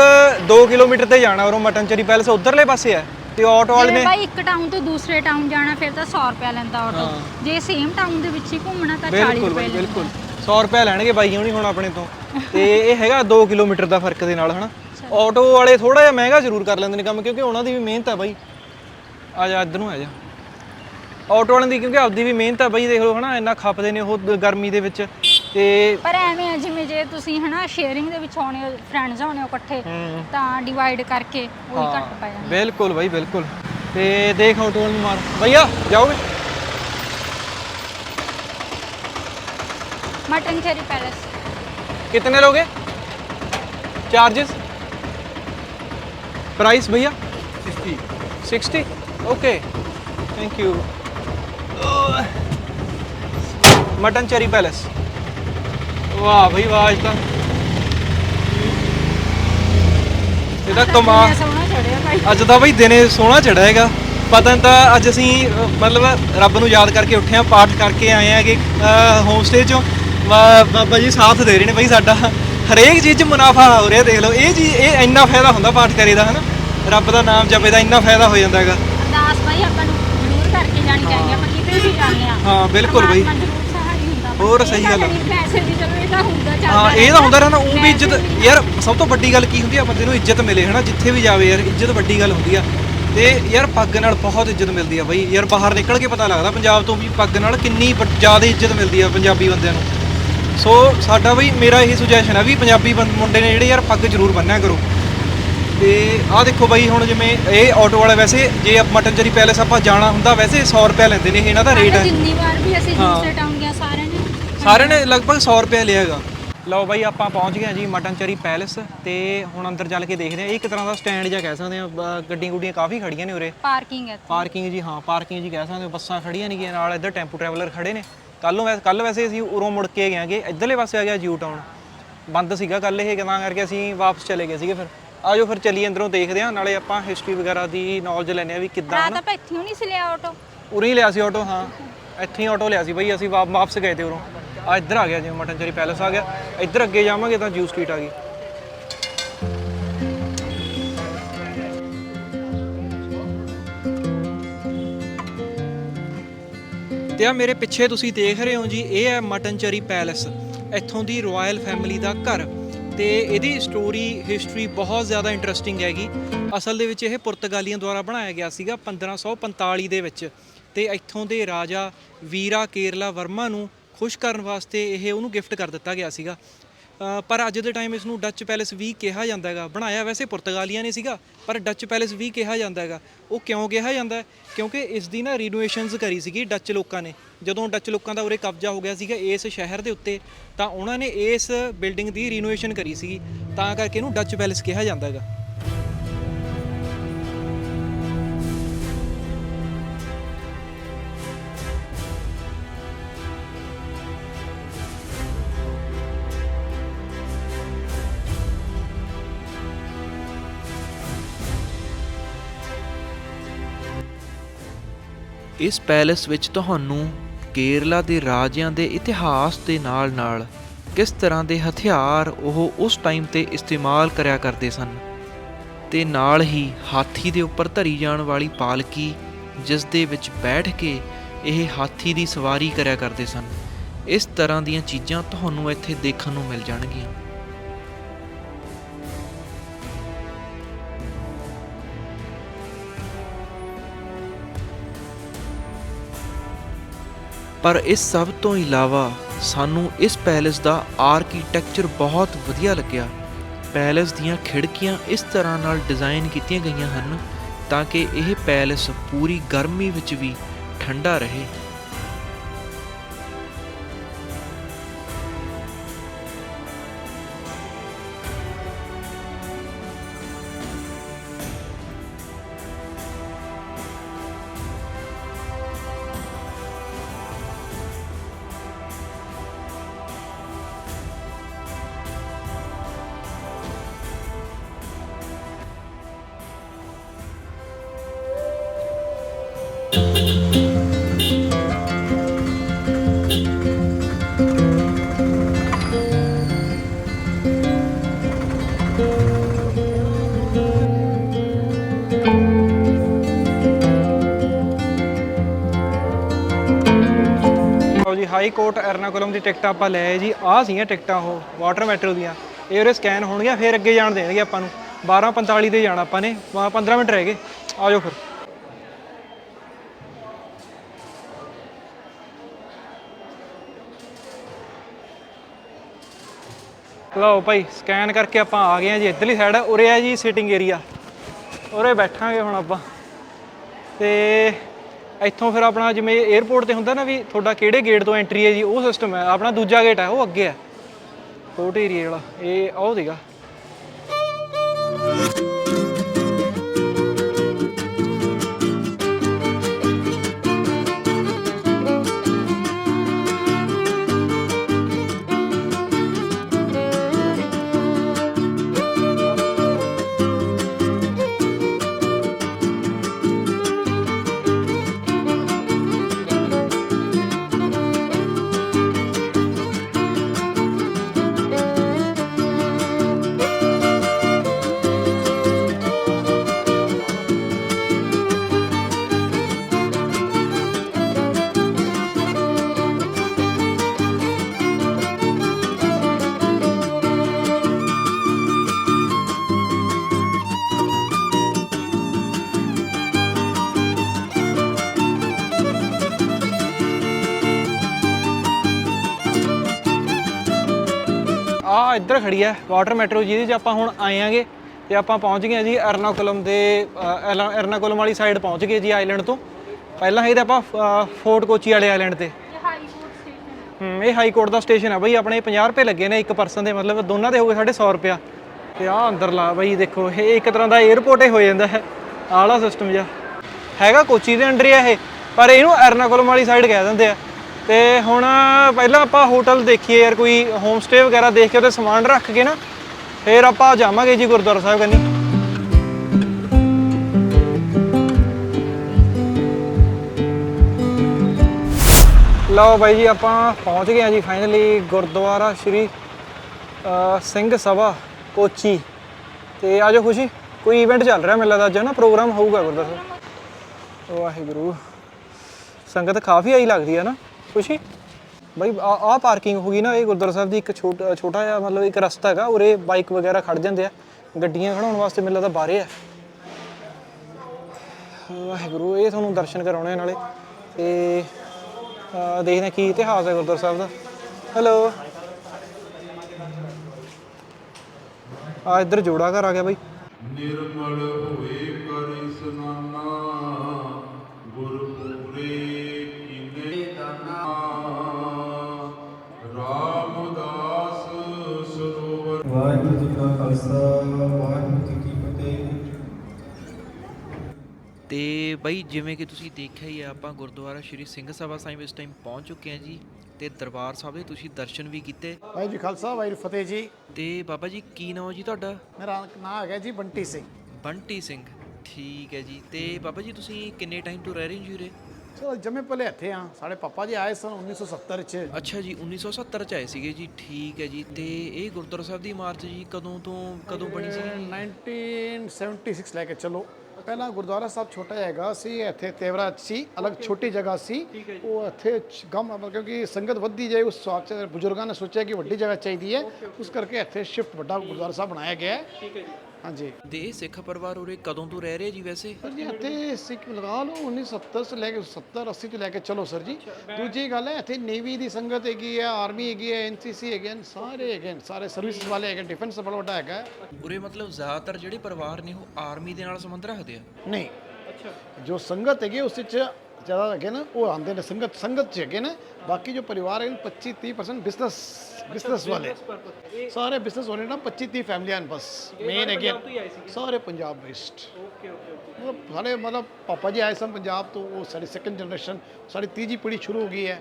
2 ਕਿਲੋਮੀਟਰ ਤੇ ਜਾਣਾ ਉਰੋਂ ਮਟਨ ਚਰੀ ਪੈਲਸ ਉਧਰਲੇ ਪਾਸੇ ਹੈ। ਤੇ ਆਟੋ ਵਾਲੇ ਨੇ ਬਾਈ ਇੱਕ ਟਾਊਨ ਤੋਂ ਦੂਸਰੇ ਟਾਊਨ ਜਾਣਾ ਫਿਰ ਤਾਂ 100 ਰੁਪਿਆ ਲੈਂਦਾ ਆਟੋ। ਜੇ ਸੇਮ ਟਾਊਨ ਦੇ ਵਿੱਚ ਹੀ ਘੁੰਮਣਾ ਤਾਂ 40 ਬਿਲਕੁਲ ਰੁਪਏ ਬਾਈ ਲੈਂਦਾ। ਬਿਲਕੁਲ। 100 ਰੁਪਏ ਲੈਣਗੇ ਬਾਈ ਹੁਣੀ ਹੁਣ ਆਪਣੇ ਤੋਂ। ਤੇ ਇਹ ਹੈਗਾ 2 ਕਿਲੋਮੀਟਰ ਦਾ ਫ਼ਰਕ ਦੇ ਨਾਲ ਹਨਾ? ਆਟੋ ਵਾਲੇ ਥੋੜਾ ਜਿਹਾ ਮਹਿੰਗਾ ਜ਼ਰੂਰ ਕਰ ਲੈਂਦੇ ਨੇ ਕੰਮ ਕਿਉਂਕਿ ਉਹਨਾਂ ਦੀ ਵੀ ਮਿਹਨਤ ਹੈ ਬਾਈ। ਆ ਜਾ ਇੱਧਰ ਨੂੰ ਆ ਜਾ। ਆਟੋ ਵਾਲਿਆਂ ਦੀ ਕਿਉਂਕਿ ਆਪਦੀ ਵੀ ਮਿਹਨਤ ਹੈ ਬਾਈ ਦੇਖ ਲਓ ਹਨਾ? ਇੰਨਾ ਖਪਦੇ ਨੇ ਉਹ ਦ- ਗਰਮੀ ਦੇ ਵਿੱਚ। ਤੇ ਪਰ ਐਵੇਂ ਆ ਜਿਵੇਂ ਜੇ ਤੁਸੀਂ ਹਨਾ ਸ਼ੇਅਰਿੰਗ ਦੇ ਵਿੱਚ ਆਉਣੇ ਹੋ ਫਰੈਂਡਸ ਆਉਣੇ ਹੋ ਇਕੱਠੇ ਤਾਂ ਡਿਵਾਈਡ ਕਰਕੇ ਉਹੀ ਘੱਟ ਪੈ ਜਾਂਦਾ ਬਿਲਕੁਲ ਬਾਈ ਬਿਲਕੁਲ ਤੇ ਦੇਖ ਆਟੋ ਵਾਲੇ ਨੂੰ ਮਾਰ ਭਈਆ ਜਾਓਗੇ ਮਟਨ ਚੇਰੀ ਪੈਲੇਸ कितने लोगे चार्जेस प्राइस भैया sixty sixty okay thank you mutton cherry palace ਵਾਹ ਬਈ ਆਵਾਜ਼ ਤਾਂ ਇਹਦਾ ਕਮਾ ਅੱਜ ਤਾਂ ਬਈ ਦਿਨੇ ਸੋਹਣਾ ਚੜਿਆ ਹੈਗਾ। ਪਤਾ ਤਾਂ ਅੱਜ ਅਸੀਂ ਮਤਲਬ ਰੱਬ ਨੂੰ ਯਾਦ ਕਰਕੇ ਉੱਠੇ ਆ ਪਾਠ ਕਰਕੇ ਆਏ ਆ ਕਿ ਹੋਮ ਸਟੇ ਚੋਂ। ਬਾਬਾ ਜੀ ਸਾਥ ਦੇ ਰਹੇ ਨੇ ਬਈ ਸਾਡਾ। ਹਰੇਕ ਚੀਜ਼ 'ਚ ਮੁਨਾਫਾ ਹੋ ਰਿਹਾ ਦੇਖ ਲਓ। ਇਹ ਚੀਜ਼ ਇਹ ਇੰਨਾ ਫਾਇਦਾ ਹੁੰਦਾ ਪਾਠ ਕਰੇ ਦਾ ਹਨਾ? ਰੱਬ ਦਾ ਨਾਮ ਜਪੇ ਦਾ ਇੰਨਾ ਫਾਇਦਾ ਹੋ ਜਾਂਦਾ ਹੈਗਾ। ਅਰਦਾਸ ਭਾਈ ਆਪਾਂ ਨੂੰ ਜ਼ਰੂਰ ਕਰਕੇ ਜਾਣੀ ਚਾਹੀਦੀ ਆਪਾਂ ਕਿਤੇ ਵੀ ਜਾਂਦੇ ਆ। ਹਾਂ ਬਿਲਕੁਲ ਬਈ। ਹੋਰ ਸਹੀ ਗੱਲ। ਕਦੀ ਪੈਸੇ ਦੀ ਚਲੋ ਇਹ ਤਾਂ ਹੁੰਦਾ ਚੱਲਦਾ ਹਾਂ ਇਹ ਤਾਂ ਹੁੰਦਾ ਰਹਿਣਾ ਉਹ ਵੀ ਇੱਜ਼ਤ ਯਾਰ ਸਭ ਤੋਂ ਵੱਡੀ ਗੱਲ ਕੀ ਹੁੰਦੀ ਆ ਬੰਦੇ ਨੂੰ ਇੱਜ਼ਤ ਮਿਲੇ ਹਨਾ ਜਿੱਥੇ ਵੀ ਜਾਵੇ ਯਾਰ ਇੱਜ਼ਤ ਵੱਡੀ ਗੱਲ ਹੁੰਦੀ ਆ। ਤੇ ਯਾਰ ਪੱਗ ਨਾਲ ਬਹੁਤ ਇੱਜ਼ਤ ਮਿਲਦੀ ਆ ਬਾਈ ਯਾਰ ਬਾਹਰ ਨਿਕਲ ਕੇ ਪਤਾ ਲੱਗਦਾ ਪੰਜਾਬ ਤੋਂ ਵੀ ਪੱਗ ਨਾਲ ਕਿੰਨੀ ਜ਼ਿਆਦਾ ਇੱਜ਼ਤ ਮਿਲਦੀ ਆ ਪੰਜਾਬੀ ਬੰਦਿਆਂ ਨੂੰ। ਸੋ ਸਾਡਾ ਬਈ ਮੇਰਾ ਇਹੀ ਸੁਜੈਸ਼ਨ ਆ ਵੀ ਪੰਜਾਬੀ ਬੰ- ਮੁੰਡੇ ਨੇ ਜਿਹੜੇ ਯਾਰ ਪੱਗ ਜ਼ਰੂਰ ਬੰਨਿਆ ਕਰੋ। ਤੇ ਆਹ ਦੇਖੋ ਬਾਈ ਹੁਣ ਜਿਵੇਂ ਇਹ ਆਟੋ ਵਾਲਾ ਵੈਸੇ ਜੇ ਆਪ ਮਟਨ ਚਰੀ ਪੈਲੇਸ ਆਪਾਂ ਜਾਣਾ ਹੁੰਦਾ ਵੈਸੇ 100 ਰੁਪਏ ਲੈਂਦੇ ਨੇ ਇਹ ਇਹਨਾਂ ਦਾ ਰੇਟ ਹੈ ਜਿੰਨੀ ਵਾਰ ਵੀ ਅਸੀਂ ਹਾਂ। ਦੂਸਰੇ ਟਾਊਨ ਸਾਰਿਆਂ ਨੇ ਨੇ ਲਗਭਗ 100 ਰੁਪਏ ਲਿਆ ਹੈਗਾ। ਲਓ ਬਾਈ ਆਪਾਂ ਪਹੁੰਚ ਗਏ ਹਾਂ ਜੀ ਮਟਨ ਚਰੀ ਪੈਲੇਸ ਤੇ ਹੁਣ ਅੰਦਰ ਚੱਲ ਕੇ ਦੇਖਦੇ ਹਾਂ। ਇਹ ਇੱਕ ਤਰ੍ਹਾਂ ਦਾ ਸਟੈਂਡ ਜਿਹਾ ਕਹਿ ਸਕਦੇ ਆ ਗੱਡੀਆਂ ਗੁੱਡੀਆਂ ਕਾਫੀ ਖੜੀਆਂ ਨੇ ਉਰੇ। ਪਾਰਕਿੰਗ ਹੈ ਪਾਰਕਿੰਗ ਜੀ ਹਾਂ ਪਾਰਕਿੰਗ ਜੀ ਕਹਿ ਸਕਦੇ ਹੋ ਬੱਸਾਂ ਖੜੀਆਂ ਨਹੀਂ ਗਈਆਂ ਨਾਲ ਇੱਧਰ ਟੈਂਪੂ ਟਰੈਵਲਰ ਖੜੇ ਨੇ। ਕੱਲ ਨੂੰ ਵੈਸੇ ਕੱਲ ਵੈਸੇ ਅਸੀਂ ਉਰੋਂ ਮੁੜ ਕੇ ਗਏਗੇ ਇੱਧਰਲੇ ਪਾਸੇ ਆ ਗਿਆ ਜੂ ਟਾਊਨ। ਬੰਦ ਸੀਗਾ ਕੱਲ ਇਹ ਤਾਂ ਕਰਕੇ ਅਸੀਂ ਵਾਪਸ ਚਲੇ ਗਏ ਸੀਗੇ ਫਿਰ। ਆਜੋ ਫਿਰ ਚੱਲੀਏ ਅੰਦਰੋਂ ਦੇਖਦੇ ਹਾਂ ਨਾਲੇ ਆਪਾਂ ਹਿਸਟਰੀ ਵਗੈਰਾ ਦੀ ਨੌਲੇਜ ਲੈਣੇ ਆ ਵੀ ਕਿੱਦਾਂ ਰਾਤ ਆਪਾਂ ਇੱਥੇ ਨਹੀਂ ਸੀ ਲਿਆ ਆਟੋ ਉਰੇ ਹੀ ਲਿਆ ਸੀ ਆਟੋ ਹਾਂ। ਇੱਥੇ ਹੀ ਆਟੋ ਲਿਆ ਸੀ ਬਈ ਅਸੀਂ ਵਾ- ਵਾਪਸ ਗਏ ਤੇ ਉਰੋਂ। ਆ ਇੱਧਰ ਆ ਗਿਆ ਜਿਵੇਂ ਮਟਨ ਚਰੀ ਪੈਲੇਸ ਆ ਗਿਆ। ਇੱਧਰ ਅੱਗੇ ਜਾਵਾਂਗੇ ਤਾਂ ਜੂਸ ਸਟਰੀਟ ਆ ਗਈ। ਤੇ ਆ ਮੇਰੇ ਪਿੱਛੇ ਤੁਸੀਂ ਦੇਖ ਰਹੇ ਹੋ ਜੀ, ਇਹ ਹੈ ਮਟਨ ਚਰੀ ਪੈਲੇਸ। ਇੱਥੋਂ ਦੀ ਰਾਇਲ ਫੈਮਿਲੀ ਦਾ ਘਰ। ਤੇ ਇਹਦੀ ਸਟੋਰੀ ਹਿਸਟਰੀ ਬਹੁਤ ਜ਼ਿਆਦਾ ਇੰਟਰਸਟਿੰਗ ਹੈਗੀ। ਅਸਲ ਦੇ ਵਿੱਚ ਇਹ ਪੁਰਤਗਾਲੀਆਂ ਦੁਆਰਾ ਬਣਾਇਆ ਗਿਆ ਸੀਗਾ 1545 ਦੇ ਵਿੱਚ। ਤੇ ਇੱਥੋਂ ਦੇ ਰਾਜਾ ਵੀਰਾ ਕੇਰਲਾ ਵਰਮਾ ਨੂੰ ਖੁਸ਼ ਕਰਨ ਵਾਸਤੇ ਇਹ ਉਹਨੂੰ ਗਿਫਟ ਕਰ ਦਿੱਤਾ ਗਿਆ ਸੀਗਾ। ਪਰ ਅੱਜ ਦੇ ਟਾਈਮ ਇਸ ਨੂੰ ਡੱਚ ਪੈਲੇਸ ਵੀ ਕਿਹਾ ਜਾਂਦਾ ਹੈਗਾ। ਬਣਾਇਆ ਵੈਸੇ ਪੁਰਤਗਾਲੀਆਂ ਨੇ ਸੀਗਾ, ਪਰ ਡੱਚ ਪੈਲੇਸ ਵੀ ਕਿਹਾ ਜਾਂਦਾ ਹੈਗਾ। ਉਹ ਕਿਉਂ ਕਿਹਾ ਜਾਂਦਾ? ਕਿਉਂਕਿ ਇਸ ਦੀ ਨਾ ਰੀਨੋਵੇਸ਼ਨਸ ਕਰੀ ਸੀਗੀ ਡੱਚ ਲੋਕਾਂ ਨੇ। ਜਦੋਂ ਡੱਚ ਲੋਕਾਂ ਦਾ ਉਰੇ ਕਬਜ਼ਾ ਹੋ ਗਿਆ ਸੀਗਾ ਇਸ ਸ਼ਹਿਰ ਦੇ ਉੱਤੇ, ਤਾਂ ਉਹਨਾਂ ਨੇ ਇਸ ਬਿਲਡਿੰਗ ਦੀ ਰੀਨੋਵੇਸ਼ਨ ਕਰੀ ਸੀਗੀ। ਤਾਂ ਕਰਕੇ ਇਹਨੂੰ ਡੱਚ ਪੈਲੇਸ ਕਿਹਾ ਜਾਂਦਾ ਹੈਗਾ। ਇਸ ਪੈਲੇਸ ਵਿੱਚ ਤੁਹਾਨੂੰ ਕੇਰਲਾ ਦੇ ਰਾਜਿਆਂ ਦੇ ਇਤਿਹਾਸ ਦੇ ਨਾਲ-ਨਾਲ ਕਿਸ ਤਰ੍ਹਾਂ ਦੇ ਹਥਿਆਰ ਉਹ ਉਸ ਟਾਈਮ ਤੇ ਇਸਤੇਮਾਲ ਕਰਿਆ ਕਰਦੇ ਸਨ ਤੇ ਨਾਲ ਹੀ ਹਾਥੀ ਦੇ ਉੱਪਰ ਧਰੀ ਜਾਣ ਵਾਲੀ ਪਾਲਕੀ, ਜਿਸ ਦੇ ਵਿੱਚ ਬੈਠ ਕੇ ਇਹ ਹਾਥੀ ਦੀ ਸਵਾਰੀ ਕਰਿਆ ਕਰਦੇ ਸਨ। ਇਸ ਤਰ੍ਹਾਂ ਦੀਆਂ ਚੀਜ਼ਾਂ ਤੁਹਾਨੂੰ ਇੱਥੇ ਦੇਖਣ ਨੂੰ ਮਿਲ ਜਾਣਗੀਆਂ। ਪਰ ਇਸ ਸਭ ਤੋਂ ਇਲਾਵਾ ਸਾਨੂੰ ਇਸ ਪੈਲੇਸ ਦਾ ਆਰਕੀਟੈਕਚਰ ਬਹੁਤ ਵਧੀਆ ਲੱਗਿਆ। ਪੈਲੇਸ ਦੀਆਂ ਖਿੜਕੀਆਂ ਇਸ ਤਰ੍ਹਾਂ ਨਾਲ ਡਿਜ਼ਾਈਨ ਕੀਤੀਆਂ ਗਈਆਂ ਹਨ ਤਾਂ ਕਿ ਇਹ ਪੈਲੇਸ ਪੂਰੀ ਗਰਮੀ ਵਿੱਚ ਵੀ ਠੰਡਾ ਰਹੇ। ਹਾਈ ਕੋਰਟ ਐਰਨਾਕੁਲਮ ਦੀ ਟਿਕਟ ਆਪਾਂ ਲਏ ਜੀ, ਆਹ ਸੀਗੀਆਂ ਟਿਕਟਾਂ ਉਹ, ਵਾਟਰ ਮੈਟਰੋ ਦੀਆਂ। ਇਹ ਉਰੇ ਸਕੈਨ ਹੋਣਗੀਆਂ, ਫਿਰ ਅੱਗੇ ਜਾਣ ਦੇਣਗੇ ਆਪਾਂ ਨੂੰ। 12:45 ਤੇ ਜਾਣਾ ਆਪਾਂ ਨੇ ਵਾ- 15 ਮਿੰਟ ਰਹਿ ਗਏ। ਆ ਜਾਓ ਫਿਰ। ਲਓ ਭਾਈ, ਸਕੈਨ ਕਰਕੇ ਆਪਾਂ ਆ ਗਏ ਆ ਜੀ। ਇੱਧਰਲੀ ਸਾਈਡ ਉਰੇ ਆ ਜੀ ਸਿਟਿੰਗ ਏਰੀਆ ਉਰੇ ਬੈਠਾਂਗੇ ਹੁਣ ਆਪਾਂ। ਤੇ ਇੱਥੋਂ ਫਿਰ ਆਪਣਾ ਜਿਵੇਂ 에어ਪੋਰਟ ਤੇ ਹੁੰਦਾ ਨਾ ਵੀ ਤੁਹਾਡਾ ਕਿਹੜੇ ਗੇਟ ਤੋਂ ਐਂਟਰੀ ਹੈ ਜੀ, ਉਹ ਸਿਸਟਮ ਹੈ, ਆਪਣਾ ਦੂਜਾ ਗੇਟ ਹੈ, ਉਹ ਅੱਗੇ ਹੈ। ਕੋਟ ਏਰੀਆ ਵਾਲਾ, ਇਹ ਉਹ ਸੀਗਾ। ਆ ਇੱਧਰ ਖੜੀ ਹੈ ਵਾਟਰ ਮੈਟਰੋ ਜਿਹਦੇ 'ਚ ਆਪਾਂ ਹੁਣ ਆਏ ਆਂਗੇ ਤੇ ਆਪਾਂ ਪਹੁੰਚ ਗਏ ਜੀ ਐਰਨਾਕੁਲਮ ਦੇ ਐਰਨਾਕੁਲਮ ਵਾਲੀ ਸਾਈਡ ਪਹੁੰਚ ਗਏ ਜੀ ਆਈਲੈਂਡ ਤੋਂ। ਪਹਿਲਾਂ ਇਹ ਤਾਂ ਆਪਾਂ ਫੋਰਟ ਕੋਚੀ ਵਾਲੇ ਆਈਲੈਂਡ ਤੇ। ਹੂੰ। ਇਹ ਹਾਈ ਕੋਰਟ ਦਾ ਸਟੇਸ਼ਨ ਹੈ ਬਈ ਆਪਣੇ 50 ਰੁਪਏ ਲੱਗੇ ਨੇ ਇੱਕ ਪਰਸਨ ਦੇ ਮਤਲਬ ਦੋਨਾਂ ਦੇ ਹੋ ਗਏ ਸਾਢੇ 100 ਰੁਪਿਆ ਤੇ ਆ ਅੰਦਰ ਲਾ ਬਈ ਦੇਖੋ ਇਹ ਇੱਕ ਤਰ੍ਹਾਂ ਦਾ 에어ਪੋਰਟ ਹੀ ਹੋ ਜਾਂਦਾ ਹੈ ਆਹ ਵਾਲਾ ਸਿਸਟਮ ਜਿਹਾ। ਹੈਗਾ ਕੋਚੀ ਦੇ ਅੰਡਰ ਹੀ ਆ ਇਹ ਪਰ ਇਹਨੂੰ ਐਰਨਾਕੁਲਮ ਵਾਲੀ ਸਾਈਡ ਕਹਿ ਦਿੰਦੇ ਆ। ਤੇ ਹੁਣ ਪਹਿਲਾਂ ਆਪਾਂ ਹੋਟਲ ਦੇਖੀਏ ਯਾਰ, ਕੋਈ ਹੋਮ ਸਟੇ ਵਗੈਰਾ ਦੇਖ ਕੇ ਉਹਦੇ ਸਮਾਨ ਰੱਖ ਕੇ ਨਾ, ਫਿਰ ਆਪਾਂ ਜਾਵਾਂਗੇ ਜੀ ਗੁਰਦੁਆਰਾ ਸਾਹਿਬ ਕੰਨੀ। ਲਓ ਬਾਈ ਜੀ, ਆਪਾਂ ਪਹੁੰਚ ਗਏ ਆ ਜੀ ਫਾਈਨਲੀ ਗੁਰਦੁਆਰਾ ਸ਼੍ਰੀ ਸਿੰਘ ਸਭਾ, ਕੋਚੀ। ਤੇ ਆਜੋ ਖੁਸ਼ੀ, ਕੋਈ ਇਵੈਂਟ ਚੱਲ ਰਿਹਾ ਮੈਨੂੰ ਲੱਗਦਾ ਅੱਜ ਨਾ ਪ੍ਰੋਗਰਾਮ ਹੋਊਗਾ ਗੁਰਦੁਆਰਾ ਸਾਹਿਬ। ਵਾਹਿਗੁਰੂ। ਸੰਗਤ ਕਾਫੀ ਆਈ ਲੱਗਦੀ ਹੈ ਨਾ? ਖੁਸ਼ੀ? ਬਾਈ ਆ ਪਾਰਕਿੰਗ ਹੋ ਨਾ, ਇਹ ਗੁਰਦੁਆਰਾ ਸਾਹਿਬ ਦੀ ਇੱਕ ਛੋਟਾ ਛੋਟਾ ਜਿਹਾ ਮਤਲਬ ਇੱਕ ਰਸਤਾ ਹੈਗਾ, ਉਰੇ ਬਾਈਕ ਵਗੈਰਾ ਖੜ ਜਾਂਦੇ ਆ। ਗੱਡੀਆਂ ਖੜਾਉਣ ਵਾਸਤੇ ਮੈਨੂੰ ਲੱਗਦਾ ਬਾਹਰੇ ਆ। ਵਾਹਿਗੁਰੂ, ਇਹ ਤੁਹਾਨੂੰ ਦਰਸ਼ਨ ਕਰਾਉਣੇ ਆ ਨਾਲੇ। ਤੇ ਦੇਖਦੇ ਹਾਂ ਕੀ ਇਤਿਹਾਸ ਹੈ ਗੁਰਦੁਆਰਾ ਸਾਹਿਬ ਦਾ। ਹੈਲੋ ਆ ਇੱਧਰ ਜੋੜਾ ਘਰ ਆ ਗਿਆ ਬਾਈ। ਨਿਰਮਲ ਹੋਏ ਕਰ ਇਸਨਾਨਾ ਤੇ ਬਈ ਜਿਵੇਂ ਕਿ ਤੁਸੀਂ ਦੇਖਿਆ ਹੀ ਆ ਆਪਾਂ ਗੁਰਦੁਆਰਾ ਸ਼੍ਰੀ ਸਿੰਘ ਸਭਾ ਸਾਹਿਬ ਇਸ ਟਾਈਮ ਪਹੁੰਚ ਚੁੱਕੇ ਹਾਂ ਜੀ ਤੇ ਦਰਬਾਰ ਸਾਹਿਬ ਦੇ ਤੁਸੀਂ ਦਰਸ਼ਨ ਵੀ ਕੀਤੇ। ਵਾਹਿਗੁਰੂ ਜੀ ਖਾਲਸਾ ਵਾਹਿਗੁਰੂ ਫਤਿਹ ਜੀ। ਤੇ ਬਾਬਾ ਜੀ ਕੀ ਨਾਮ ਜੀ ਤੁਹਾਡਾ? ਮੇਰਾ ਨਾਮ ਹੈਗਾ ਜੀ ਬੰਟੀ ਸਿੰਘ। ਬੰਟੀ ਸਿੰਘ ਠੀਕ ਹੈ ਜੀ। ਤੇ ਬਾਬਾ ਜੀ ਤੁਸੀਂ ਕਿੰਨੇ ਟਾਈਮ ਤੋਂ ਰਹਿ ਰਹੇ ਹੋ ਜੀ ਉਰੇ? ਚਲੋ ਜੰਮੇ ਪਹਿਲੇ ਇੱਥੇ ਆ। ਸਾਡੇ ਪਾਪਾ ਜੀ ਆਏ ਸਨ 1970 ਚ। ਅੱਛਾ ਜੀ 1970 ਚ ਆਏ ਸੀਗੇ ਜੀ ਠੀਕ ਹੈ ਜੀ। ਤੇ ਇਹ ਗੁਰਦੁਆਰਾ ਸਾਹਿਬ ਦੀ ਇਮਾਰਤ ਜੀ ਕਦੋਂ ਤੋਂ ਕਦੋਂ ਬਣੀ ਸੀ? 1976 ਲੈ ਕੇ ਚਲੋ। ਪਹਿਲਾਂ ਗੁਰਦੁਆਰਾ ਸਾਹਿਬ ਛੋਟਾ ਜਿਹਾ ਹੈਗਾ ਸੀ ਇੱਥੇ ਤੇਵਰਾ ਸੀ ਅਲੱਗ ਛੋਟੀ ਜਗ੍ਹਾ ਸੀ। ਉਹ ਇੱਥੇ ਚ- ਗਮ ਕਿਉਂਕਿ ਸੰਗਤ ਵੱਧਦੀ ਜਾਏ ਉਸ ਹਿਸਾਬ 'ਚ ਬਜ਼ੁਰਗਾਂ ਨੇ ਸੋਚਿਆ ਕਿ ਵੱਡੀ ਜਗ੍ਹਾ ਚਾਹੀਦੀ ਹੈ। ਉਸ ਕਰਕੇ ਇੱਥੇ ਸ਼ਿਫਟ ਵੱਡਾ ਗੁਰਦੁਆਰਾ ਸਾਹਿਬ ਬਣਾਇਆ ਗਿਆ ਹੈ। ਠੀਕ ਹੈ ਜੀ। ਹਾਂਜੀ। ਤੇ ਇਹ ਸਿੱਖ ਪਰਿਵਾਰ ਉਰੇ ਕਦੋਂ ਤੋਂ ਰਹਿ ਰਿਹਾ ਜੀ ਵੈਸੇ? ਸਰ ਜੀ ਇੱਥੇ ਸਿੱਖ ਲਗਾ ਲਓ 1970 ਤੋਂ ਲੈ ਕੇ 70 80 ਤੋਂ ਲੈ ਕੇ ਚਲੋ ਸਰ ਜੀ। ਦੂਜੀ ਗੱਲ ਹੈ ਇੱਥੇ ਨੇਵੀ ਦੀ ਸੰਗਤ ਹੈਗੀ ਹੈ ਆਰਮੀ ਹੈਗੀ ਹੈ ਐਨਸੀਸੀ ਹੈਗੇ ਨੇ ਸਾਰੇ ਹੈਗੇ ਨੇ ਸਾਰੇ ਸਰਵਿਸ ਵਾਲੇ ਹੈਗੇ ਡਿਫੈਂਸ ਬੜਾ ਵੱਡਾ ਹੈਗਾ। ਉਰੇ ਮਤਲਬ ਜ਼ਿਆਦਾਤਰ ਜਿਹੜੇ ਪਰਿਵਾਰ ਨੇ ਉਹ ਆਰਮੀ ਦੇ ਨਾਲ ਸੰਬੰਧ ਰੱਖਦੇ ਆ? ਨਹੀਂ। ਅੱਛਾ। ਜੋ ਸੰਗਤ ਹੈਗੀ ਉਸ ਵਿੱਚ ਜ਼ਿਆਦਾ ਹੈਗੇ ਨੇ ਉਹ ਆਉਂਦੇ ਨੇ ਸੰਗਤ ਸੰਗਤ ਚ ਹੈਗੇ ਨੇ ਬਾਕੀ ਜੋ ਪਰਿਵਾਰ ਨੇ 25 30% ਬਿਜ਼ਨਸ ਬਿਜ਼ਨਸ ਵਾਲੇ। ਸਾਰੇ ਬਿਜ਼ਨਸ ਵਾਲੇ ਨਾ 25 30 ਫੈਮਲੀਆਂ ਬਸ ਮੇਨ ਹੈਗੇ ਸਾਰੇ ਪੰਜਾਬ ਬੇਸਡ ਓਕੇ ਓਕੇ ਮਤਲਬ ਸਾਡੇ ਮਤਲਬ ਪਾਪਾ ਜੀ ਆਏ ਸਨ ਪੰਜਾਬ ਤੋਂ ਉਹ ਸਾਡੀ ਸੈਕੰਡ ਜਨਰੇਸ਼ਨ ਸਾਡੀ ਤੀਜੀ ਪੀੜ੍ਹੀ ਸ਼ੁਰੂ ਹੋ ਗਈ ਹੈ।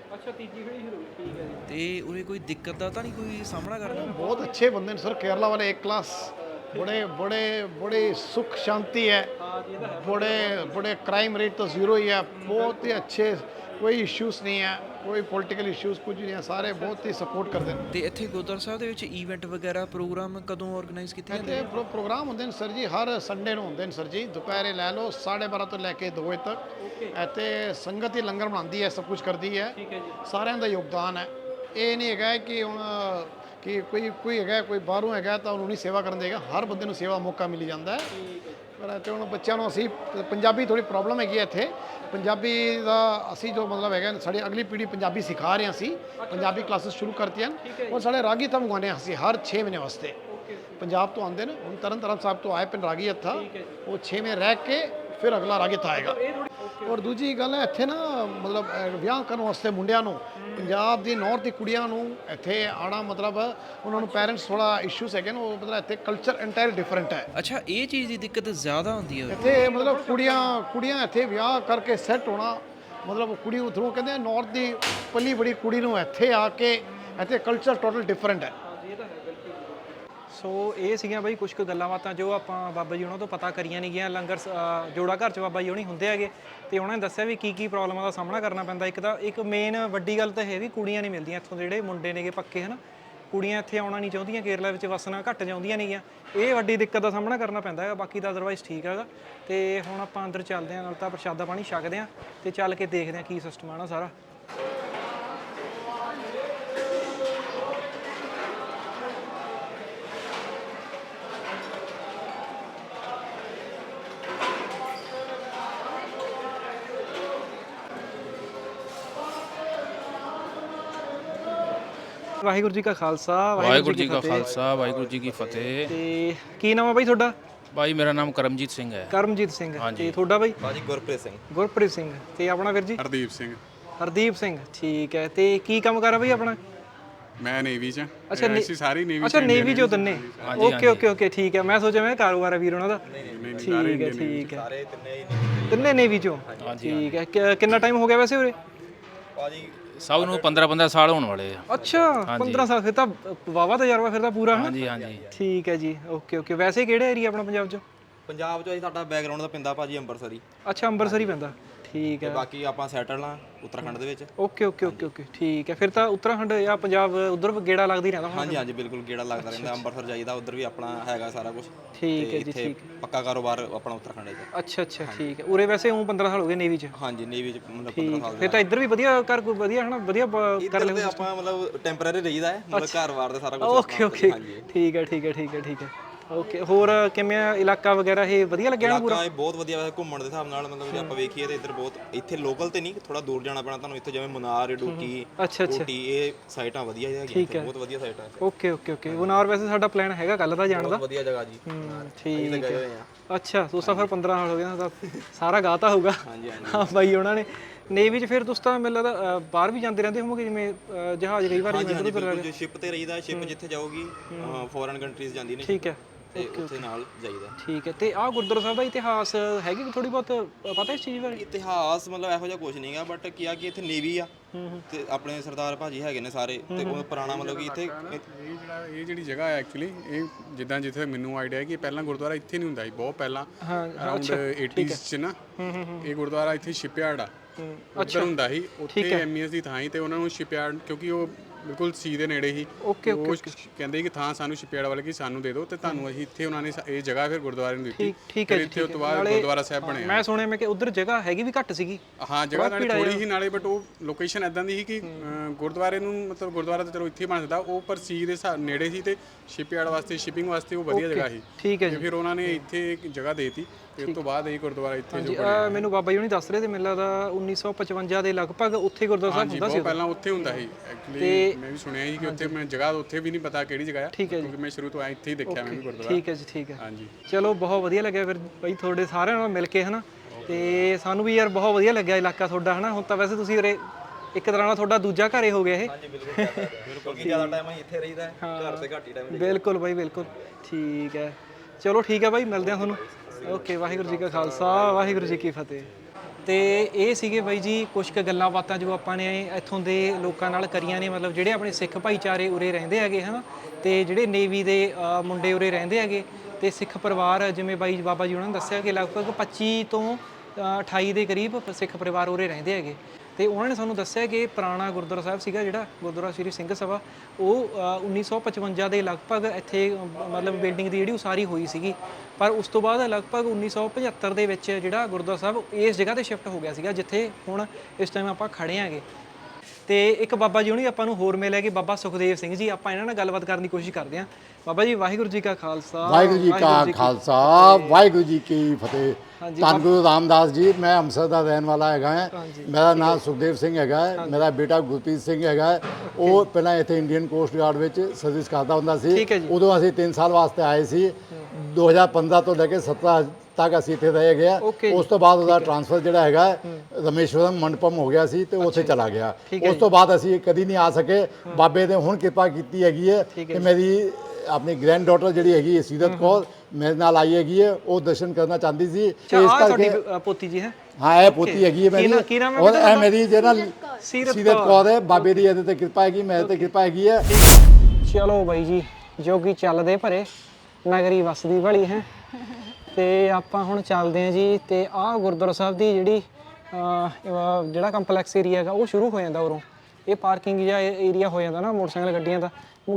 ਤੇ ਉਰੇ ਕੋਈ ਦਿੱਕਤ ਦਾ ਤਾਂ ਨਹੀਂ ਕੋਈ ਸਾਹਮਣਾ ਕਰਨਾ? ਬਹੁਤ ਅੱਛੇ ਬੰਦੇ ਨੇ ਸਰ ਕੇਰਲਾ ਵਾਲੇ ਇੱਕ ਕਲਾਸ ਬੜੇ ਬੜੇ ਬੜੇ ਸੁਖ ਸ਼ਾਂਤੀ ਹੈ। ਬੜੇ ਬੜੇ ਕ੍ਰਾਈਮ ਰੇਟ तो ਜ਼ੀਰੋ ਹੀ ਹੈ। ਬਹੁਤ ਹੀ ਅੱਛੇ ਕੋਈ ਇਸ਼ੂਸ ਨਹੀਂ ਹੈ। ਕੋਈ ਪੋਲਿਟੀਕਲ ਇਸ਼ੂਸ ਕੁਝ ਨਹੀਂ ਹੈ। ਸਾਰੇ ਬਹੁਤ ਹੀ ਸਪੋਰਟ ਕਰਦੇ ਨੇ। ਤੇ ਇੱਥੇ ਗੋਦਰ ਸਾਹਿਬ ਦੇ ਵਿੱਚ ਇਵੈਂਟ ਵਗੈਰਾ ਪ੍ਰੋਗਰਾਮ ਕਦੋਂ ਆਰਗੇਨਾਈਜ਼ ਕੀਤੇ ਜਾਂਦੇ ਨੇ? ਇੱਥੇ ਪ੍ਰੋਗਰਾਮ ਹੁੰਦੇ ਨੇ ਸਰ ਜੀ ਹਰ ਸੰਡੇ ਨੂੰ ਹੁੰਦੇ ਨੇ ਸਰ ਜੀ। ਦੁਪਹਿਰੇ ਲੈ ਲਓ 12:30 ਤੋਂ ਲੈ ਕੇ 2 ਵਜੇ ਤੱਕ। ਇੱਥੇ ਸੰਗਤ ਹੀ ਲੰਗਰ ਬਣਾਉਂਦੀ ਹੈ ਸਭ ਕੁਝ ਕਰਦੀ ਹੈ। ਸਾਰਿਆਂ ਦਾ ਯੋਗਦਾਨ ਹੈ। ਇਹ ਨਹੀਂ ਹੈਗਾ ਕਿ ਹੁਣ ਕਿ ਕੋਈ ਕੋਈ ਹੈਗਾ ਕੋਈ ਬਾਹਰੋਂ ਹੈਗਾ ਤਾਂ ਉਹਨੂੰ ਨਹੀਂ ਸੇਵਾ ਕਰਨ ਦੇਗਾ। ਹਰ ਬੰਦੇ ਨੂੰ ਸੇਵਾ ਮੌਕਾ ਮਿਲ ਜਾਂਦਾ ਹੈ। ਪਰ ਇੱਥੇ ਹੁਣ ਬੱਚਿਆਂ ਨੂੰ ਅਸੀਂ ਪੰਜਾਬੀ ਥੋੜੀ ਪ੍ਰੋਬਲਮ ਹੈਗੀ ਹੈ ਇੱਥੇ। ਪੰਜਾਬੀ ਦਾ ਅਸੀਂ ਜੋ ਮਤਲਬ ਹੈਗਾ ਸਾਡੀ ਅਗਲੀ ਪੀੜ੍ਹੀ ਪੰਜਾਬੀ ਸਿਖਾ ਰਹੇ ਹਾਂ ਅਸੀਂ। ਪੰਜਾਬੀ ਕਲਾਸਿਸ ਸ਼ੁਰੂ ਕਰਤੀਆਂ। ਔਰ ਸਾਡੇ ਰਾਗੀ ਤਾਂ ਮੰਗਵਾਉਂਦੇ ਹਾਂ ਅਸੀਂ ਹਰ 6 ਮਹੀਨੇ ਵਾਸਤੇ ਪੰਜਾਬ ਤੋਂ ਆਉਂਦੇ ਨੇ। ਹੁਣ ਤਰਨ ਤਾਰਨ ਸਾਹਿਬ ਤੋਂ ਆਏ ਪਿੰਡ ਰਾਗੀ ਹੱਥਾ ਉਹ 6 ਮਹੀਨੇ ਰਹਿ ਕੇ ਫਿਰ ਅਗਲਾ ਰਾਗੀ ਹੱਥਾ ਆਏਗਾ। ਔਰ ਦੂਜੀ ਗੱਲ ਹੈ ਇੱਥੇ ਨਾ ਮਤਲਬ ਵਿਆਹ ਕਰਨ ਵਾਸਤੇ ਮੁੰਡਿਆਂ ਨੂੰ ਪੰਜਾਬ ਦੀ ਨੌਰਥ ਦੀ ਕੁੜੀਆਂ ਨੂੰ ਇੱਥੇ ਆਣਾ ਮਤਲਬ ਉਹਨਾਂ ਨੂੰ ਪੈਰੈਂਟਸ ਥੋੜਾ ਇਸ਼ੂਸ ਹੈਗੇ ਨੇ ਉਹ ਮਤਲਬ ਇੱਥੇ ਕਲਚਰ ਐਂਟਾਇਰ ਡਿਫਰੈਂਟ ਹੈ। ਅੱਛਾ ਇਹ ਚੀਜ਼ ਦੀ ਦਿੱਕਤ ਜ਼ਿਆਦਾ ਹੁੰਦੀ ਹੈ। ਇੱਥੇ ਮਤਲਬ ਕੁੜੀਆਂ ਕੁੜੀਆਂ ਇੱਥੇ ਵਿਆਹ ਕਰਕੇ ਸੈੱਟ ਹੋਣਾ ਮਤਲਬ ਕੁੜੀ ਥਰੂ ਕਹਿੰਦੇ ਨਾਰਥ ਦੀ ਪੱਲੀ ਬੜੀ ਕੁੜੀ ਨੂੰ ਇੱਥੇ ਆ ਕੇ ਇੱਥੇ ਕਲਚਰ ਟੋਟਲ ਡਿਫਰੈਂਟ ਹੈ। ਸੋ ਇਹ ਸੀਗੀਆਂ ਬਈ ਕੁਝ ਕੁ ਗੱਲਾਂ ਬਾਤਾਂ ਜੋ ਆਪਾਂ ਬਾਬਾ ਜੀ ਉਹਨਾਂ ਤੋਂ ਪਤਾ ਕਰੀਆਂ ਨਹੀਂ ਗਈਆਂ ਲੰਗਰ ਸ- ਜੋੜਾ ਘਰ ਚ ਬਾਬਾ ਜੀ ਹੋਣੀ ਹੁੰਦੇ ਹੈਗੇ ਤੇ ਉਹਨਾਂ ਨੇ ਦੱਸਿਆ ਵੀ ਕੀ ਕੀ ਪ੍ਰੋਬਲਮਾਂ ਦਾ ਸਾਹਮਣਾ ਕਰਨਾ ਪੈਂਦਾ। ਇੱਕ ਤਾਂ ਇੱਕ ਮੇਨ ਵੱਡੀ ਗੱਲ ਤਾਂ ਇਹ ਵੀ ਕੁੜੀਆਂ ਨਹੀਂ ਮਿਲਦੀਆਂ ਇੱਥੋਂ ਦੇ ਜਿਹੜੇ ਮੁੰਡੇ ਨੇਗੇ ਪੱਕੇ, ਹਨ। ਕੁੜੀਆਂ ਇੱਥੇ ਆਉਣਾ ਨਹੀਂ ਚਾਹੁੰਦੀਆਂ, ਕੇਰਲਾ ਵਿੱਚ ਵਸਣਾ ਘੱਟ ਜਾਂਦੀਆਂ ਨੇਗੀਆਂ। ਇਹ ਵੱਡੀ ਦਿੱਕਤ ਦਾ ਸਾਹਮਣਾ ਕਰਨਾ ਪੈਂਦਾ ਹੈਗਾ, ਬਾਕੀ ਤਾਂ ਅਦਰਵਾਈਜ਼ ਠੀਕ ਹੈਗਾ। ਤੇ ਹੁਣ ਆਪਾਂ ਅੰਦਰ ਚੱਲਦੇ ਹਾਂ, ਨਾਲ ਤਾਂ ਪ੍ਰਸ਼ਾਦਾ ਪਾਣੀ ਛਕਦੇ ਹਾਂ ਤੇ ਚੱਲ ਕੇ ਦੇਖਦੇ ਹਾਂ ਕੀ ਸਿਸਟਮ ਆ ਨਾ ਸਾਰਾ। ਵਾਹਿਗੁਰੂ ਜੀ ਕਾ ਖਾਲਸਾ ਵਾਹਿਗੁਰੂ ਜੀ ਕੀ। ਖਾਲਸਾ ਵਾਹਿਗੁਰੂ ਜੀ ਕੀ ਫਤਿਹ। ਤੇ ਕੀ ਨਾਮ ਹੈ ਬਾਈ ਤੁਹਾਡਾ? ਭਾਈ ਮੇਰਾ ਨਾਮ ਕਰਮਜੀਤ ਸਿੰਘ ਹੈ। ਕਰਮਜੀਤ ਸਿੰਘ। ਤੇ ਤੁਹਾਡਾ ਬਾਈ? ਬਾਜੀ ਗੁਰਪ੍ਰੀਤ ਸਿੰਘ। ਗੁਰਪ੍ਰੀਤ ਸਿੰਘ। ਤੇ ਆਪਣਾ ਵੀਰ ਜੀ? ਹਰਦੀਪ ਸਿੰਘ। ਹਰਦੀਪ ਸਿੰਘ ਠੀਕ ਹੈ। ਤੇ ਕੀ ਕੰਮ ਕਰ ਬਈ ਆਪਣਾ? ਮੈਂ ਨੇਵੀ ਚ। ਅੱਛਾ ਅਸੀਂ ਸਾਰੀ ਨੇਵੀ ਅੱਛਾ ਨੇਵੀ ਚੋਂ ਤੰਨੇ? ਓਕੇ ਓਕੇ ਓਕੇ ਠੀਕ ਹੈ। ਮੈਂ ਸੋਚਿਆ ਮੈਂ ਕਾਰੋਬਾਰ ਹੈ ਵੀਰ ਉਹਨਾਂ ਦਾ। ਠੀਕ ਹੈ ਠੀਕ ਹੈ। ਸਾਰੇ ਤਿੰਨੇ ਹੀ ਨੇ ਤਿੰਨੇ ਨੇਵੀ ਚੋਂ? ਠੀਕ ਹੈ। ਕਿੰਨਾ ਟਾਈਮ ਹੋ ਗਿਆ ਵੈਸੇ ਉਰੇ? ਬਾਜੀ ਸਭ ਨੂੰ 15 15 ਸਾਲ ਹੋਣ ਵਾਲੇ ਆ। ਅੱਛਾ 15 ਸਾਲ ਫਿਰ ਤਾਂ ਵਾਵਾ ਤਜਰਬਾ ਫਿਰ ਤਾਂ ਪੂਰਾ ਹੈ ਹਾਂਜੀ ਹਾਂਜੀ। ਠੀਕ ਹੈ ਜੀ ਓਕੇ ਓਕੇ। ਵੈਸੇ ਕਿਹੜਾ ਏਰੀਆ ਆਪਣਾ ਪੰਜਾਬ 'ਚ? ਪੰਜਾਬ ਚੋਂ ਅਸੀਂ ਸਾਡਾ ਬੈਕਗ੍ਰਾਉਂਡ ਦਾ ਪਿੰਦਾ ਭਾਜੀ ਅੰਮ੍ਰਿਤਸਰੀ ਅੱਛਾ ਅੰਮ੍ਰਿਤਸਰ ਪੈਂਦਾ। ਠੀਕ ਤੇ ਹੈ। ਬਾਕੀ ਆਪਾਂ ਸੈਟਲ ਆ ਉੱਤਰਾਖੰਡ ਦੇ ਵਿੱਚ। ਓਕੇ ਓਕੇ ਓਕੇ ਓਕੇ ਠੀਕ ਹੈ। ਫਿਰ ਤਾਂ ਉੱਤਰਾਖੰਡ ਜਾਂ ਪੰਜਾਬ ਉਧਰ ਗੇੜਾ ਲੱਗਦਾ ਹੀ ਰਹਿੰਦਾ ਹੋਣਾ। ਹਾਂਜੀ ਹਾਂਜੀ ਬਿਲਕੁਲ ਗੇੜਾ ਲੱਗਦਾ ਰਹਿੰਦਾ ਅੰਮ੍ਰਿਤਸਰ ਜਾਈਦਾ ਉਧਰ ਵੀ ਆਪਣਾ ਹੈਗਾ ਸਾਰਾ ਕੁਝ ਠੀਕ ਹੈ ਜੀ ਇੱਥੇ ਠੀਕ ਪੱਕਾ ਕਾਰੋਬਾਰ ਆਪਣਾ ਉੱਤਰਾਖੰਡ ਚ ਅੱਛਾ ਅੱਛਾ ਠੀਕ ਹੈ। ਉਰੇ ਵੈਸੇ ਉਹ 15 ਸਾਲ ਹੋ ਗਏ ਨੇਵੀ 'ਚ। ਹਾਂਜੀ ਨੇਵੀ ਚ ਮਤਲਬ 15 ਠੀਕ ਸਾਲ। ਫਿਰ ਤਾਂ ਇੱਧਰ ਵੀ ਵਧੀਆ ਕਰ ਕੋਈ ਵਧੀਆ ਹਨਾ ਵਧੀਆ ਬ- ਕਰ ਇੱਧਰ ਤੇ ਆਪਾਂ ਮਤਲਬ ਟੈਂਪਰੇਰੀ ਰਹੀਦਾ ਹੈ ਮਤਲਬ ਘਰ-ਬਾਰ ਦਾ ਸਾਰਾ ਕੁਝ ਓਕੇ ਓਕੇ। ਠੀਕ ਹੈ ਠੀਕ ਹੈ ਠੀਕ ਹੈ ਠੀਕ ਹੈ। ਓਕੇ ਹੋਰ ਕਿਵੇਂ ਆ? ਇਲਾਕਾ ਵਗੈਰਾ ਇਹ ਵਧੀਆ ਲੱਗਿਆ ਨਾ ਪੂਰਾ? ਇਲਾਕਾ ਇਹ ਬਹੁਤ ਵਧੀਆ ਵੈਸੇ ਘੁੰਮਣ ਦੇ ਹਿਸਾਬ ਨਾਲ ਮਤਲਬ ਜੇ ਆਪਾਂ ਵੇਖੀਏ ਤੇ ਇੱਧਰ ਬਹੁਤ ਇੱਥੇ ਲੋਕਲ ਤੇ ਨਹੀਂ ਥੋੜਾ ਦੂਰ ਜਾਣਾ ਪੈਣਾ ਤੁਹਾਨੂੰ ਇੱਥੇ ਜਿਵੇਂ ਮਨਾਰ ਡੂਕੀ ਅੱਛਾ ਅੱਛਾ। ਊਟੀ ਇਹ ਸਾਈਟਾਂ ਵਧੀਆ ਹੈਗੀਆਂ ਇੱਥੇ ਬਹੁਤ ਵਧੀਆ ਸਾਈਟਾਂ ਹੈ ਓਕੇ ਓਕੇ ਓਕੇ ਉਨਾਰ ਵੈਸੇ ਸਾਡਾ ਪਲਾਨ ਹੈਗਾ ਕੱਲ ਦਾ ਜਾਣ ਦਾ। ਬਹੁਤ ਵਧੀਆ ਜਗ੍ਹਾ ਜੀ ਹੂੰ, ਠੀਕ ਗਏ ਹੈ। ਹੋਏ ਆ ਅੱਛਾ ਤੂੰ ਸਫਰ 15 ਸਾਲ ਹੋ ਗਿਆ ਤਾਂ ਸਾਰਾ ਗਾਤਾ ਹੋਊਗਾ। ਹਾਂਜੀ ਹਾਂਜੀ। ਹਾਂ ਬਾਈ ਉਹਨਾਂ ਨੇ। ਨੇਵੀ 'ਚ ਫਿਰ ਤੁਸੀਂ ਤਾਂ ਮੈਨੂੰ ਲੱਗਦਾ ਅ, ਬਾਹਰ ਵੀ ਜਾਂਦੇ ਰਹਿੰਦੇ ਹੋਵੋਗੇ ਜਿਵੇਂ ਅ, ਜਹਾਜ਼ ਕਈ ਵਾਰ ਜਿਵੇਂ ਹਾਂਜੀ ਇੱਧਰ ਉੱਧਰ ਬਿਲਕੁਲ ਜੇ ਸ਼ਿਪ ਤੇ ਰਹੀਦਾ ਸ਼ਿਪ ਜਿੱਥੇ ਜਾਊਗੀ ਫੋਰਨ ਕੰਟਰੀਜ਼ ਜਾਂਦੀ ਨੇ ਠੀਕ ਹੈ। ਤੇ ਉੱਥੇ ਨਾਲ ਜਾਈਦਾ। ਠੀਕ ਹੈ ਤੇ ਆਹ ਗੁਰਦੁਆਰਾ ਸਾਹਿਬ ਦਾ ਇਤਿਹਾਸ ਹੈਗੀ ਕਿ ਥੋੜੀ ਬਹੁਤ ਪਤਾ ਇਸ ਚੀਜ਼ ਬਾਰੇ? ਇਤਿਹਾਸ ਮਤਲਬ ਇਹੋ ਜਿਹਾ ਕੁਝ ਨਹੀਂਗਾ ਬਟ ਕੀ ਆ ਕਿ ਇੱਥੇ ਨੇਵੀ ਆ। ਤੇ ਆਪਣੇ ਸਰਦਾਰ ਭਾਜੀ ਹੈਗੇ ਨੇ ਸਾਰੇ ਤੇ ਉਹ ਪੁਰਾਣਾ ਮਤਲਬ ਕਿ ਇੱਥੇ ਇਹ ਜਿਹੜਾ ਇਹ ਜਿਹੜੀ ਜਗ੍ਹਾ ਹੈ ਐਕਚੁਅਲੀ ਇਹ ਜਿੱਦਾਂ ਜਿੱਥੇ ਮੈਨੂੰ ਆਈਡੀਆ ਹੈ ਕਿ ਪਹਿਲਾਂ ਗੁਰਦੁਆਰਾ ਇੱਥੇ ਨਹੀਂ ਹੁੰਦਾ ਸੀ ਬਹੁਤ ਪਹਿਲਾਂ। ਹਾਂ, ਅਰਾਊਂਡ 80s ਚ ਨਾ ਇਹ ਗੁਰਦੁਆਰਾ ਇੱਥੇ ਸ਼ਿਪਯਾਰਡ ਆ। ਉੱਧਰ ਹੁੰਦਾ ਸੀ ਉੱਥੇ ਐਮਐਸ ਦੀ ਥਾਂ ਸੀ ਤੇ ਉਹਨਾਂ ਨੂੰ ਸ਼ਿਪਯਾਰਡ ਕਿਉਂਕਿ ਉਹ ਬਿਲਕੁਲ ਸੀ ਦੇ ਨੇੜੇ ਸੀ ਓਕੇ ਉਹ ਕਹਿੰਦੇ ਕਿ ਥਾਂ ਸਾਨੂੰ ਸ਼ਿਪਯਾਰਡ ਵਾਲੇ ਕਿ ਸਾਨੂੰ ਦੇ ਦਿਓ ਤੇ ਤੁਹਾਨੂੰ ਅਸੀਂ ਇੱਥੇ ਉਹਨਾਂ ਨੇ ਇਹ ਜਗ੍ਹਾ ਫਿਰ ਗੁਰਦੁਆਰੇ ਨੂੰ ਦਿੱਤੀ। ਠੀਕ ਹੈ ਇੱਥੇ ਉਸ ਤੋਂ ਬਾਅਦ ਗੁਰਦੁਆਰਾ ਸਾਹਿਬ ਬਣਿਆ। ਮੈਂ ਸੁਣਿਆ ਮੈਂ ਕਿ ਉਧਰ ਜਗ੍ਹਾ ਹੈਗੀ ਵੀ ਘੱਟ ਸੀਗੀ। ਹਾਂ ਜਗ੍ਹਾ ਨਾਲੇ ਥੋੜੀ ਹੀ ਨਾਲੇ ਬਟ ਉਹ ਲੋਕੇਸ਼ਨ ਐਦਾਂ ਦੀ ਸੀ ਕਿ ਗੁਰਦੁਆਰੇ ਨੂੰ ਮਤਲਬ ਗੁਰਦੁਆਰਾ ਤਾਂ ਚਲੋ ਇੱਥੇ ਹੀ ਬਣ ਸਕਦਾ ਉਹ ਪਰ ਸੀ ਦੇ ਨੇੜੇ ਸੀ ਤੇ ਸ਼ਿਪਯਾਰਡ ਵਾਸਤੇ ਸ਼ਿਪਿੰਗ ਵਾਸਤੇ ਉਹ ਵਧੀਆ ਜਗ੍ਹਾ ਸੀ। ਠੀਕ ਹੈ ਫਿਰ ਉਹਨਾਂ ਨੇ ਇੱਥੇ ਇੱਕ ਜਗ੍ਹਾ ਦੇਤੀ। ਤੇ ਉਸ ਤੋਂ ਬਾਅਦ ਇਹ ਗੁਰਦੁਆਰਾ ਇੱਥੇ ਜੋ ਅ, ਮੈਨੂੰ ਬਾਬਾ ਜੀ ਹੁਣੀ ਦੱਸ ਰਹੇ ਤੇ ਮੈਨੂੰ ਲੱਗਦਾ 1955 ਦੇ ਲਗਭਗ ਉੱਥੇ ਗੁਰਦੁਆਰਾ ਸਾਹਿਬ ਹੁੰਦਾ ਸੀ ਪਹਿਲਾਂ ਉੱਥੇ ਹੁੰਦਾ ਸੀ। ਐਕਚੁਅਲੀ ਮੈਂ ਵੀ ਸੁਣਿਆ ਸੀ ਕਿ ਉੱਥੇ ਮੈਂ ਜਗ੍ਹਾ ਉੱਥੇ ਵੀ ਨਹੀਂ ਪਤਾ ਕਿਹੜੀ ਜਗ੍ਹਾ ਹੈ। ਕਿਉਂਕਿ ਮੈਂ ਸ਼ੁਰੂ ਤੋਂ ਆਇਆ ਇੱਥੇ ਹੀ ਦੇਖਿਆ ਮੈਂ ਵੀ ਗੁਰਦੁਆਰਾ। ਠੀਕ ਹੈ ਜੀ ਠੀਕ ਹੈ। ਹਾਂਜੀ। ਚਲੋ ਬਹੁਤ ਵਧੀਆ ਲੱਗਿਆ ਫਿਰ ਬਾਈ ਤੁਹਾਡੇ ਸਾਰਿਆਂ ਨਾਲ ਮਿਲ ਕੇ ਹਨਾ? ਤੇ ਸਾਨੂੰ ਵੀ ਯਾਰ ਬਹੁਤ ਵਧੀਆ ਲੱਗਿਆ ਇਲਾਕਾ ਤੁਹਾਡਾ ਹਨਾ? ਹੁਣ ਤਾਂ ਵੈਸੇ ਤੁਸੀਂ ਉਰੇ ਇੱਕ ਤਰ੍ਹਾਂ ਨਾਲ ਤੁਹਾਡਾ ਦੂਜਾ ਘਰ ਹੀ ਹੋ ਗਿਆ ਇਹ। ਹਾਂਜੀ ਬਿਲਕੁਲ ਬਿਲਕੁਲ ਕਿ ਜ਼ਿਆਦਾ ਟਾਈਮ ਅਸੀਂ ਇੱਥੇ ਰਹੀਦਾ ਹੈ ਘਰ ਤੇ ਘੱਟ ਹੀ ਟਾਈਮ ਬਿਲਕੁਲ ਬਾਈ ਬਿਲਕੁਲ। ਠੀਕ ਹੈ। ਚਲੋ ਠੀਕ ਹੈ ਬਾਈ ਮਿਲਦੇ ਹਾਂ ਤੁਹਾਨੂੰ। ਓਕੇ ਵਾਹਿਗੁਰੂ ਜੀ ਕਾ ਖਾਲਸਾ ਵਾਹਿਗੁਰੂ ਜੀ ਕੀ ਫਤਿਹ। ਤੇ ਇਹ ਸੀਗੇ ਬਾਈ ਜੀ ਕੁਝ ਕੁ ਗੱਲਾਂ ਬਾਤਾਂ ਜੋ ਆਪਾਂ ਨੇ ਇੱਥੋਂ ਦੇ ਲੋਕਾਂ ਨਾਲ ਕਰੀਆਂ ਨੇ ਮਤਲਬ ਜਿਹੜੇ ਆਪਣੇ ਸਿੱਖ ਭਾਈਚਾਰੇ ਉਰੇ ਰਹਿੰਦੇ ਹੈਗੇ ਹਨਾ? ਤੇ ਜਿਹੜੇ ਨੇਵੀ ਦੇ ਮੁੰਡੇ ਉਰੇ ਰਹਿੰਦੇ ਹੈਗੇ ਤੇ ਸਿੱਖ ਪਰਿਵਾਰ ਜਿਵੇਂ ਬਾਈ ਬਾਬਾ ਜੀ ਉਹਨਾਂ ਨੇ ਦੱਸਿਆ ਕਿ ਲਗਭਗ 25 ਤੋਂ ਅ, 28 ਦੇ ਕਰੀਬ ਸਿੱਖ ਪਰਿਵਾਰ ਉਰੇ ਰਹਿੰਦੇ ਹੈਗੇ। ਤੇ ਉਹਨਾਂ ਨੇ ਸਾਨੂੰ ਦੱਸਿਆ ਕਿ ਪੁਰਾਣਾ ਗੁਰਦੁਆਰਾ ਸਾਹਿਬ ਸੀਗਾ ਜਿਹੜਾ ਗੁਰਦੁਆਰਾ ਸ੍ਰੀ ਸਿੰਘ ਸਭਾ ਉਹ ਅ, 1955 ਦੇ ਲਗਭਗ ਇੱਥੇ ਮਤਲਬ ਬਿਲਡਿੰਗ ਦੀ ਜਿਹੜੀ ਉਸਾਰੀ ਹੋਈ ਸੀਗੀ। ਪਰ ਉਸ ਤੋਂ ਬਾਅਦ ਲਗਭਗ 1975 ਦੇ ਵਿੱਚ ਜਿਹੜਾ ਗੁਰਦੁਆਰਾ ਸਾਹਿਬ ਇਸ ਜਗ੍ਹਾ ਤੇ ਸ਼ਿਫਟ ਹੋ ਗਿਆ ਸੀਗਾ ਜਿੱਥੇ ਹੁਣ ਇਸ ਟਾਈਮ ਆਪਾਂ ਖੜੇ ਆਂਗੇ ਤੇ ਇੱਕ ਬਾਬਾ ਜੀ ਹੁਣੀ ਆਪਾਂ ਨੂੰ ਹੋਰ ਮਿਲਿਆ ਕਿ ਬਾਬਾ ਸੁਖਦੇਵ ਸਿੰਘ ਜੀ ਆਪਾਂ ਇਹਨਾਂ ਨਾਲ ਗੱਲਬਾਤ ਕਰਨ ਦੀ ਕੋਸ਼ਿਸ਼ ਕਰਦੇ ਹਾਂ। ਬਾਬਾ ਜੀ ਵਾਹਿਗੁਰੂ ਜੀ ਕਾ ਖਾਲਸਾ ਵਾਹਿਗੁਰੂ ਜੀ ਕਾ ਖਾਲਸਾ ਵਾਹਿਗੁਰੂ ਜੀ ਕੀ ਫਤਿਹ। ਧੰਨ ਗੁਰੂ ਰਾਮਦਾਸ ਜੀ ਮੈਂ ਅੰਮ੍ਰਿਤਸਰ ਦਾ ਰਹਿਣ ਵਾਲਾ ਹੈਗਾ ਹਾਂ। ਮੇਰਾ ਨਾਮ ਸੁਖਦੇਵ ਸਿੰਘ ਹੈਗਾ। ਮੇਰਾ ਬੇਟਾ ਗੁਰਪ੍ਰੀਤ ਸਿੰਘ ਹੈਗਾ। ਉਹ ਪਹਿਲਾਂ ਇੱਥੇ ਇੰਡੀਅਨ ਕੋਸਟ ਗਾਰਡ ਵਿੱਚ ਸਰਵਿਸ ਕਰਦਾ ਹੁੰਦਾ ਸੀ। ਉਦੋਂ ਅਸੀਂ 3 ਸਾਲ ਵਾਸਤੇ ਆਏ ਸੀ। 2015 ਤੋਂ ਲੈ ਕੇ 17 ਤੱਕ ਅਸੀਂ ਇੱਥੇ ਰਹੇ ਹਾਂ। Okay ਉਸ ਤੋਂ ਬਾਅਦ ਉਹਦਾ ਟ੍ਰਾਂਸਫਰ ਜਿਹੜਾ ਹੈਗਾ ਹੈ, ਰਮੇਸ਼ਵਰਮ ਮੰਡਪਮ ਹੋ ਗਿਆ ਸੀ ਤੇ ਉੱਥੇ ਚਲਾ ਗਿਆ। ਉਸ ਤੋਂ ਬਾਅਦ ਅਸੀਂ ਕਦੀ ਨਹੀਂ ਆ ਸਕੇ। ਬਾਬੇ ਨੇ ਹੁਣ ਕਿਰਪਾ ਕੀਤੀ ਹੈਗੀ ਹੈ ਕਿ ਮੇਰੀ ਆਪਣੀ ਗ੍ਰੈਂਡ ਡਾਟਰ ਜਿਹੜੀ ਹੈਗੀ ਸੀਰਤ ਕੌਰ ਮੇਰੇ ਨਾਲ ਆਈ ਹੈਗੀ ਹੈ। ਉਹ ਦਰਸ਼ਨ ਕਰਨਾ ਚਾਹੁੰਦੀ ਸੀ। ਤੇ ਇਸ ਤੁਹਾਡੀ ਕਰਕੇ ਅ, ਪੋਤੀ ਜੀ ਹੈ? ਹਾਂ ਇਹ ਪੋਤੀ ਹੈਗੀ ਹੈ ਕੀ ਨਾ- ਮੇਰੀ ਕੀ ਨਾਮ ਹੈ ਔਰ ਇਹ ਮੇਰੀ ਜਿਹੜਾ ਸੀਰਤ ਸੀਰਤ ਕੌਰ। ਹੈ। ਬਾਬੇ ਦੀ ਇਹਦੇ ਤੇ ਕਿਰਪਾ ਹੈਗੀ ਮੇਰੇ ਤੇ ਕਿਰਪਾ ਹੈਗੀ ਹੈ। ਚਲੋ ਬਾਈ ਜੀ ਜੋ ਕਿ ਚੱਲਦੇ ਭਰੇ। ਨਗਰੀ ਵਸਦੀ ਭਲੀ ਹੈ। ਤੇ ਆਪਾਂ ਹੁਣ ਚੱਲਦੇ ਹਾਂ ਜੀ ਤੇ ਆਹ ਗੁਰਦੁਆਰਾ ਸਾਹਿਬ ਦੀ ਜਿਹੜੀ ਅਹ, ਜਿਹੜਾ ਕੰਪਲੈਕਸ ਏਰੀਆ ਹੈਗਾ ਉਹ ਸ਼ੁਰੂ ਹੋ ਜਾਂਦਾ ਉਰੋਂ। ਇਹ ਪਾਰਕਿੰਗ ਜਿਹਾ ਏਰੀਆ ਹੋ ਜਾਂਦਾ ਨਾ ਮੋਟਰਸਾਈਕਲ ਗੱਡੀਆਂ ਦਾ।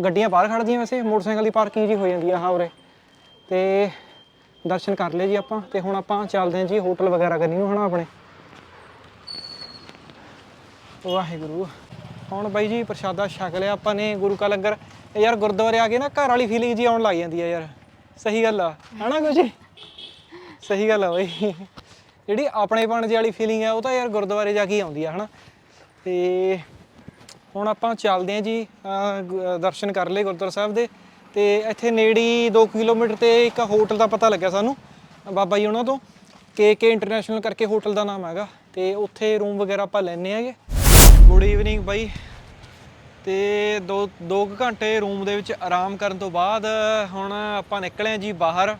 ਗੱਡੀਆਂ ਬਾਹਰ ਖੜਦੀਆਂ ਵੈਸੇ ਮੋਟਰਸਾਈਕਲ ਦੀ ਪਾਰਕਿੰਗ ਜੀ ਹੋ ਜਾਂਦੀ ਆ ਹਾਂ ਉਰੇ। ਤੇ ਦਰਸ਼ਨ ਕਰ ਲਏ ਜੀ ਆਪਾਂ ਤੇ ਹੁਣ ਆਪਾਂ ਚੱਲਦੇ ਹਾਂ ਜੀ ਹੋਟਲ ਵਗੈਰਾ ਕਰਨੀ ਨੂੰ ਹਨਾ ਆਪਣੇ। ਵਾਹਿਗੁਰੂ। ਹੁਣ ਬਾਈ ਜੀ ਪ੍ਰਸ਼ਾਦਾ ਛਕ ਲਿਆ ਆਪਾਂ ਨੇ ਗੁਰੂ ਕਾ ਲੰਗਰ। ਇਹ ਯਾਰ ਗੁਰਦੁਆਰੇ ਆ ਕੇ ਨਾ ਘਰ ਵਾਲੀ ਫੀਲਿੰਗ ਜੀ ਆਉਣ ਲੱਗ ਜਾਂਦੀ ਆ ਯਾਰ। ਸਹੀ ਗੱਲ ਆ। ਹਨਾ ਕੁਝ ਸਹੀ ਗੱਲ ਆ ਬਾਈ। ਜਿਹੜੀ ਆਪਣੇ ਜੇ ਵਾਲੀ ਫੀਲਿੰਗ ਆ, ਉਹ ਤਾਂ ਯਾਰ ਗੁਰਦੁਆਰੇ ਜਾ ਕੇ ਹੀ ਆਉਂਦੀ ਆ, ਹਨਾ? ਤੇ ਹੁਣ ਆਪਾਂ ਚੱਲਦੇ ਹਾਂ ਜੀ ਦਰਸ਼ਨ ਕਰ ਲਏ ਗੁਰਦੁਆਰਾ ਸਾਹਿਬ ਦੇ। ਤੇ ਇੱਥੇ ਨੇੜੀ 2 ਕਿਲੋਮੀਟਰ ਤੇ ਇੱਕ ਹੋਟਲ ਦਾ ਪਤਾ ਲੱਗਿਆ ਸਾਨੂੰ, ਬਾਬਾ ਜੀ ਉਹਨਾਂ ਤੋਂ, ਕੇ ਕੇ ਇੰਟਰਨੈਸ਼ਨਲ ਕਰਕੇ ਹੋਟਲ ਦਾ ਨਾਮ ਹੈਗਾ। ਤੇ ਉੱਥੇ ਰੂਮ ਵਗੈਰਾ ਆਪਾਂ ਲੈਣੇ ਹੈਗੇ ਗੁੱਡ ਈਵਨਿੰਗ ਬਾਈ। ਤੇ 2 2 ਘੰਟੇ ਰੂਮ ਦੇ ਵਿੱਚ ਆਰਾਮ ਕਰਨ ਤੋਂ ਬਾਅਦ ਹੁਣ ਆਪਾਂ ਨਿਕਲੇ ਹਾਂ ਜੀ ਬਾਹਰ।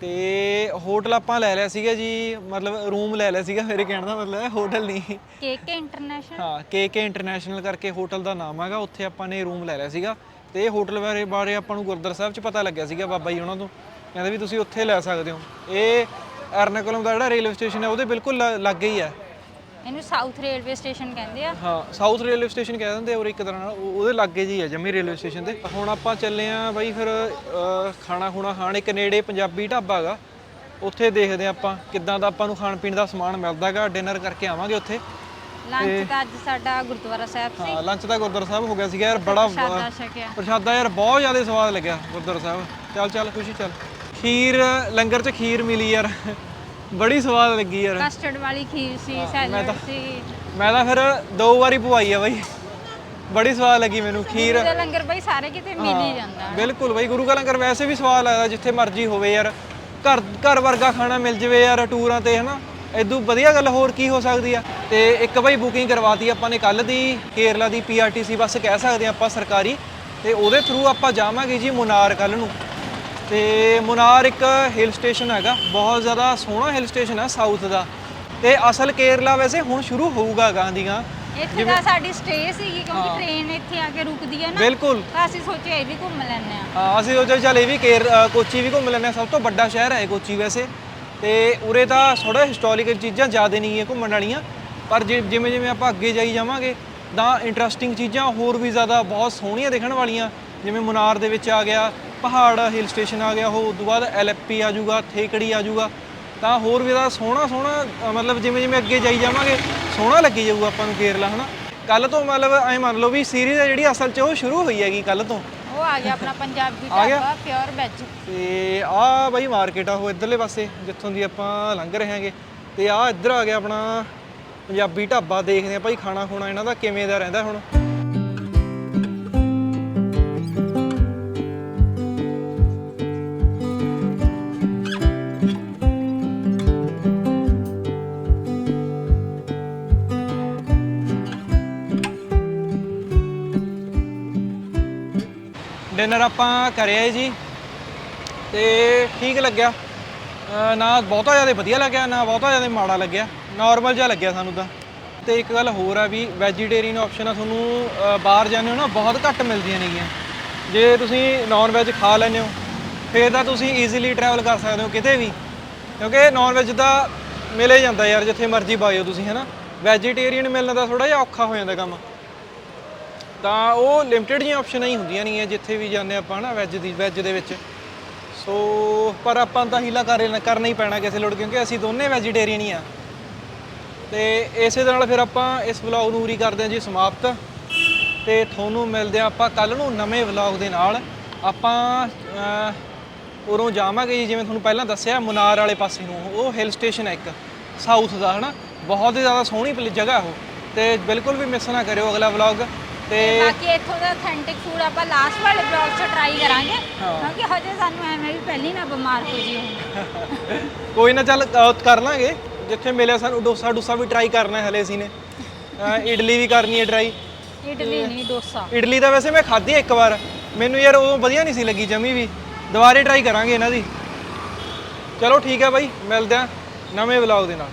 ਤੇ ਹੋਟਲ ਆਪਾਂ ਲੈ ਲਿਆ ਸੀਗਾ ਜੀ ਮਤਲਬ ਰੂਮ ਲੈ ਲਿਆ ਸੀਗਾ ਮੇਰੇ ਕਹਿਣ ਦਾ ਮਤਲਬ ਹੈ ਹੋਟਲ ਨਹੀਂ। KK international? ਹਾਂ ਕੇ ਇੰਟਰਨੈਸ਼ਨਲ ਕਰਕੇ ਹੋਟਲ ਦਾ ਨਾਮ ਹੈਗਾ ਉੱਥੇ ਆਪਾਂ ਨੇ ਰੂਮ ਲੈ ਲਿਆ ਸੀਗਾ। ਤੇ ਇਹ ਹੋਟਲ ਬਾਰੇ ਬਾਰੇ ਆਪਾਂ ਨੂੰ ਗੁਰਦੁਆਰਾ ਸਾਹਿਬ 'ਚ ਪਤਾ ਲੱਗਿਆ ਸੀਗਾ ਬਾਬਾ ਜੀ ਉਹਨਾਂ ਤੋਂ। ਕਹਿੰਦੇ ਵੀ ਤੁਸੀਂ ਉੱਥੇ ਲੈ ਸਕਦੇ ਹੋ। ਇਹ ਐਰਨਾਕੁਲਮ ਦਾ ਜਿਹੜਾ ਰੇਲਵੇ ਸਟੇਸ਼ਨ ਹੈ ਉਹਦੇ ਬਿਲਕੁਲ ਲਾਗੇ ਹੀ ਹੈ। ਇਹਨੂੰ ਸਾਊਥ ਰੇਲਵੇ ਸਟੇਸ਼ਨ ਕਹਿੰਦੇ ਆ। ਹਾਂ ਸਾਊਥ ਰੇਲਵੇ ਸਟੇਸ਼ਨ ਕਹਿ ਦਿੰਦੇ ਔਰ ਇੱਕ ਤਰ੍ਹਾਂ ਨਾਲ ਉਹ- ਉਹਦੇ ਲਾਗੇ ਜੀ ਹੈ ਜੰਮੀ ਰੇਲਵੇ ਸਟੇਸ਼ਨ ਤੇ। ਹੁਣ ਆਪਾਂ ਚੱਲੇ ਆ ਬਾਈ ਫਿਰ ਅਹ, ਖਾਣਾ ਖੁਣਾ ਖਾਣ ਇੱਕ ਨੇੜੇ ਪੰਜਾਬੀ ਢਾਬਾ ਗਾ। ਉੱਥੇ ਦੇਖਦੇ ਹਾਂ ਆਪਾਂ ਕਿੱਦਾਂ ਦਾ ਆਪਾਂ ਨੂੰ ਖਾਣ ਪੀਣ ਦਾ ਸਮਾਨ ਮਿਲਦਾਗਾ ਡਿਨਰ ਕਰਕੇ ਆਵਾਂਗੇ ਉੱਥੇ। ਲੰਚ ਤਾਂ ਅੱਜ ਸਾਡਾ ਗੁਰਦੁਆਰਾ ਸਾਹਿਬ ਸੀ। ਹਾਂ ਲੰਚ ਦਾ ਗੁਰਦੁਆਰਾ ਸਾਹਿਬ ਹੋ ਗਿਆ ਸੀਗਾ ਯਾਰ ਬੜਾ ਛਕਿਆ। ਪ੍ਰਸ਼ਾਦਾ ਯਾਰ ਬਹੁਤ ਜ਼ਿਆਦਾ ਸਵਾਦ ਲੱਗਿਆ ਗੁਰਦੁਆਰਾ ਸਾਹਿਬ। ਚੱਲ ਚੱਲ ਖੁਸ਼ੀ ਚੱਲ। ਖੀਰ ਲੰਗਰ 'ਚ ਖੀਰ ਮਿਲੀ ਯਾਰ। ਬੜੀ ਸਵਾਦ ਲੱਗੀ ਯਾਰ। ਕਸਟਰਡ ਵਾਲੀ ਖੀਰ ਸੀ ਸੈਲਡ ਸੀ। ਮੈਂ ਤਾਂ ਫਿਰ ਦੋ ਵਾਰੀ ਪਵਾਈ ਆ ਬਾਈ। ਬੜੀ ਸਵਾਦ ਲੱਗੀ ਮੈਨੂੰ ਖੀਰ। ਦਾ ਲੰਗਰ ਬਈ ਸਾਰੇ ਕਿਤੇ ਮਿਲ ਹੀ ਜਾਂਦਾ। ਬਿਲਕੁਲ ਬਾਈ ਗੁਰੂ ਕਾ ਲੰਗਰ ਵੈਸੇ ਵੀ ਸਵਾਦ ਲੱਗਦਾ ਜਿੱਥੇ ਮਰਜ਼ੀ ਹੋਵੇ ਯਾਰ। ਘਰ ਘਰ ਵਰਗਾ ਖਾਣਾ ਮਿਲ ਜਵੇ ਯਾਰ ਟੂਰਾਂ ਤੇ ਹਨਾ। ਇਦੋਂ ਵਧੀਆ ਗੱਲ ਹੋਰ ਕੀ ਹੋ ਸਕਦੀ ਆ? ਤੇ ਇੱਕ ਬਾਈ ਬੁਕਿੰਗ ਕਰਵਾਤੀ ਆਪਾਂ ਨੇ ਕੱਲ ਦੀ ਕੇਰਲਾ ਦੀ ਪੀਆਰਟੀਸੀ ਬੱਸ ਕਹਿ ਸਕਦੇ ਆ ਆਪਾਂ ਸਰਕਾਰੀ। ਤੇ ਉਹਦੇ ਥਰੂ ਆਪਾਂ ਜਾਵਾਂਗੇ ਜੀ ਮੁਨਾਰ ਕੱਲ ਨੂੰ। ਤੇ ਮੁਨਾਰ ਇੱਕ ਹਿਲ ਸਟੇਸ਼ਨ ਹੈਗਾ ਬਹੁਤ ਜ਼ਿਆਦਾ ਸੋਹਣਾ ਹਿਲ ਸਟੇਸ਼ਨ ਹੈ ਸਾਊਥ ਦਾ। ਤੇ ਅਸਲ ਕੇਰਲਾ ਵੈਸੇ ਹੁਣ ਸ਼ੁਰੂ ਹੋਊਗਾ ਗਾਂਧੀਆਂ। ਇੱਥੇ ਤਾਂ ਸਾਡੀ ਸਟੇ ਸੀਗੀ ਕਿਉਂਕਿ ਟ੍ਰੇਨ ਇੱਥੇ ਆ ਕੇ ਰੁਕਦੀ ਹੈ ਨਾ। ਬਿਲਕੁਲ। ਤਾਂ ਅਸੀਂ ਸੋਚਿਆ ਇਹ ਵੀ ਘੁੰਮ ਲੈਂਦੇ ਆ ਹਾਂ ਅਸੀਂ ਸੋਚਿਆ ਚੱਲ ਇਹ ਵੀ ਕੇਰ ਕੋਚੀ ਵੀ ਘੁੰਮ ਲੈਂਦੇ ਹਾਂ। ਸਭ ਤੋਂ ਵੱਡਾ ਸ਼ਹਿਰ ਹੈ ਕੋਚੀ ਵੈਸੇ। ਤੇ ਉਰੇ ਤਾਂ ਥੋੜਾ ਹਿਸਟੋਰੀਕਲ ਚੀਜ਼ਾਂ ਜ਼ਿਆਦਾ ਨਹੀਂ ਹੈ ਘੁੰਮਣ ਵਾਲੀਆਂ। ਪਰ ਜਿਵੇਂ ਜਿਵੇਂ ਆਪਾਂ ਅੱਗੇ ਜਾਈ ਜਾਵਾਂਗੇ ਤਾਂ ਇੰਟਰਸਟਿੰਗ ਚੀਜ਼ਾਂ ਹੋਰ ਵੀ ਜ਼ਿਆਦਾ ਬਹੁਤ ਸੋਹਣੀਆਂ ਦੇਖਣ ਵਾਲੀਆਂ। ਜਿਵੇਂ ਮੁਨਾਰ ਦੇ ਵਿੱਚ ਆ ਗਿਆ। ਪਹਾੜ ਹਿਲ ਸਟੇਸ਼ਨ ਆ ਗਿਆ ਉਹ ਉਸ ਤੋਂ ਬਾਅਦ ਐਲਐਪੀ ਆ ਜਾਊਗਾ ਥੇਕੜੀ ਆ ਜਾਊਗਾ। ਤਾਂ ਹੋਰ ਵੀ ਜ਼ਿਆਦਾ ਸੋਹਣਾ ਸੋਹਣਾ ਮਤਲਬ ਜਿਵੇਂ ਜਿਵੇਂ ਅੱਗੇ ਜਾਈ ਜਾਵਾਂਗੇ ਸੋਹਣਾ ਲੱਗੀ ਜਾਊਗਾ ਆਪਾਂ ਨੂੰ ਕੇਰਲਾ ਹਨਾ? ਕੱਲ ਤੋਂ ਮਤਲਬ ਐਂ ਮੰਨ ਲਓ ਵੀ ਸੀਰੀਜ਼ ਹੈ ਜਿਹੜੀ ਅਸਲ 'ਚ ਉਹ ਸ਼ੁਰੂ ਹੋਈ ਹੈਗੀ ਕੱਲ ਤੋਂ। ਉਹ ਆ ਗਿਆ ਆਪਣਾ ਪੰਜਾਬੀ? ਢਾਬਾ ਪਿਓਰ ਵੈਜ ਤੇ ਆ ਬਾਈ ਮਾਰਕੀਟ ਆ ਉਹ ਇਧਰਲੇ ਪਾਸੇ ਜਿੱਥੋਂ ਦੀ ਆਪਾਂ ਲੰਘ ਰਹੇ ਹਾਂਗੇ। ਤੇ ਆ ਇੱਧਰ ਆ ਗਿਆ ਆਪਣਾ ਪੰਜਾਬੀ ਢਾਬਾ ਦੇਖਦੇ ਆ ਭਾਈ ਖਾਣਾ ਖੁਣਾ ਇਹਨਾਂ ਦਾ ਕਿਵੇਂ ਦਾ ਰਹਿੰਦਾ ਹੁਣ। ਡਿਨਰ ਆਪਾਂ ਕਰਿਆ ਜੀ ਤੇ ਠੀਕ ਲੱਗਿਆ। ਨਾ ਬਹੁਤਾ ਜ਼ਿਆਦਾ ਵਧੀਆ ਲੱਗਿਆ, ਨਾ ਬਹੁਤਾ ਜ਼ਿਆਦਾ ਮਾੜਾ ਲੱਗਿਆ ਨਾਰਮਲ ਜਿਹਾ ਲੱਗਿਆ ਸਾਨੂੰ ਤਾਂ। ਤੇ ਇੱਕ ਗੱਲ ਹੋਰ ਆ ਵੀ ਵੈਜੀਟੇਰੀਅਨ ਆਪਸ਼ਨ ਆ ਤੁਹਾਨੂੰ ਬਾਹਰ ਜਾਂਦੇ ਹੋ ਨਾ, ਬਹੁਤ ਘੱਟ ਮਿਲਦੀਆਂ ਨੇਗੀਆਂ। ਜੇ ਤੁਸੀਂ ਨਾਨ ਵੈਜ ਖਾ ਲੈਂਦੇ ਹੋ, ਫਿਰ ਤਾਂ ਤੁਸੀਂ ਈਜ਼ੀਲੀ ਟਰੈਵਲ ਕਰ ਸਕਦੇ ਹੋ ਕਿਤੇ ਵੀ। ਕਿਉਂਕਿ ਨਾਨ ਵੈਜ ਦਾ ਮਿਲੇ ਜਾਂਦਾ ਯਾਰ, ਜਿੱਥੇ ਮਰਜ਼ੀ ਬਾਇਓ ਤੁਸੀਂ, ਹੈਨਾ। ਵੈਜੀਟੇਰੀਅਨ ਮਿਲਣਾ ਦਾ ਥੋੜਾ ਜਿਹਾ ਔਖਾ ਹੋ ਜਾਂਦਾ ਕੰਮ। ਤਾਂ ਉਹ ਲਿਮਟਿਡ ਜਿਹੀਆਂ ਆਪਸ਼ਨਾਂ ਹੀ ਹੁੰਦੀਆਂ ਨਹੀਂ ਹੈ ਜਿੱਥੇ ਵੀ ਜਾਂਦੇ ਆਪਾਂ ਨਾ ਵੈਜ ਦੀ ਵੈਜ ਦੇ ਵਿੱਚ। ਸੋ ਪਰ ਆਪਾਂ ਤਾਂ ਹੀਲਾ ਕਰ ਕਰਨਾ ਹੀ ਪੈਣਾ ਕਿਸੇ ਲੋੜ ਕਿਉਂਕਿ ਅਸੀਂ ਦੋਨੇ ਵੈਜੀਟੇਰੀਅਨ ਹੀ ਆ। ਤੇ ਇਸੇ ਦੇ ਨਾਲ ਫਿਰ ਆਪਾਂ ਇਸ ਵਲੌਗ ਨੂੰ ਉਰੀ ਕਰਦੇ ਹਾਂ ਜੀ ਸਮਾਪਤ। ਤੇ ਤੁਹਾਨੂੰ ਮਿਲਦੇ ਹਾਂ ਆਪਾਂ ਕੱਲ ਨੂੰ ਨਵੇਂ ਵਲੌਗ ਦੇ ਨਾਲ। ਆਪਾਂ ਅਹ, ਉਰੋਂ ਜਾਵਾਂਗੇ ਜੀ ਜਿਵੇਂ ਤੁਹਾਨੂੰ ਪਹਿਲਾਂ ਦੱਸਿਆ ਮੁਨਾਰ ਵਾਲੇ ਪਾਸੇ ਨੂੰ। ਉਹ ਹਿਲ ਸਟੇਸ਼ਨ ਹੈ ਇੱਕ ਸਾਊਥ ਦਾ ਹਨਾ। ਬਹੁਤ ਹੀ ਜ਼ਿਆਦਾ ਸੋਹਣੀ ਪਲੀ- ਜਗ੍ਹਾ ਉਹ। ਤੇ ਬਿਲਕੁਲ ਵੀ ਮਿਸ ਨਾ ਕਰਿਓ ਅਗਲਾ ਵਲੌਗ ਤੇ ਬਾਕੀ ਇੱਥੋਂ ਦਾ ਅਥੈਂਟਿਕ ਫੂਡ ਆਪਾਂ ਲਾਸਟ ਵਾਲੇ ਬਲੌਗ 'ਚ ਟਰਾਈ ਕਰਾਂਗੇ ਕਿਉਂਕਿ ਹਜੇ ਸਾਨੂੰ ਐਵੇਂ ਵੀ ਪਹਿਲੀ ਨਾ ਬਿਮਾਰ ਹੋ ਜੀ ਹੁਣ ਕੋਈ ਨਾ ਚੱਲ ਅਹ, ਕਰ ਲਾਂਗੇ। ਜਿੱਥੇ ਮਿਲਿਆ ਸਾਨੂੰ ਡੋਸਾ ਡੋਸਾ ਵੀ ਟਰਾਈ ਕਰਨਾ ਹੈ ਹਲੇ ਅਸੀਂ ਨੇ। ਇਡਲੀ ਵੀ ਕਰਨੀ ਹੈ ਟਰਾਈ ਇਡਲੀ ਨਹੀਂ ਡੋਸਾ। ਇਡਲੀ ਤਾਂ ਵੈਸੇ ਮੈਂ ਖਾਧੀ ਇੱਕ ਵਾਰ। ਮੈਨੂੰ ਯਾਰ ਉਦੋਂ ਵਧੀਆ ਨਹੀਂ ਸੀ ਲੱਗੀ ਜਮੀ ਵੀ। ਦੁਬਾਰੇ ਟਰਾਈ ਕਰਾਂਗੇ ਇਹਨਾਂ ਦੀ। ਚਲੋ ਠੀਕ ਹੈ ਬਾਈ ਮਿਲਦੇ ਆ ਨਵੇਂ ਵਲੌਗ ਦੇ ਨਾਲ।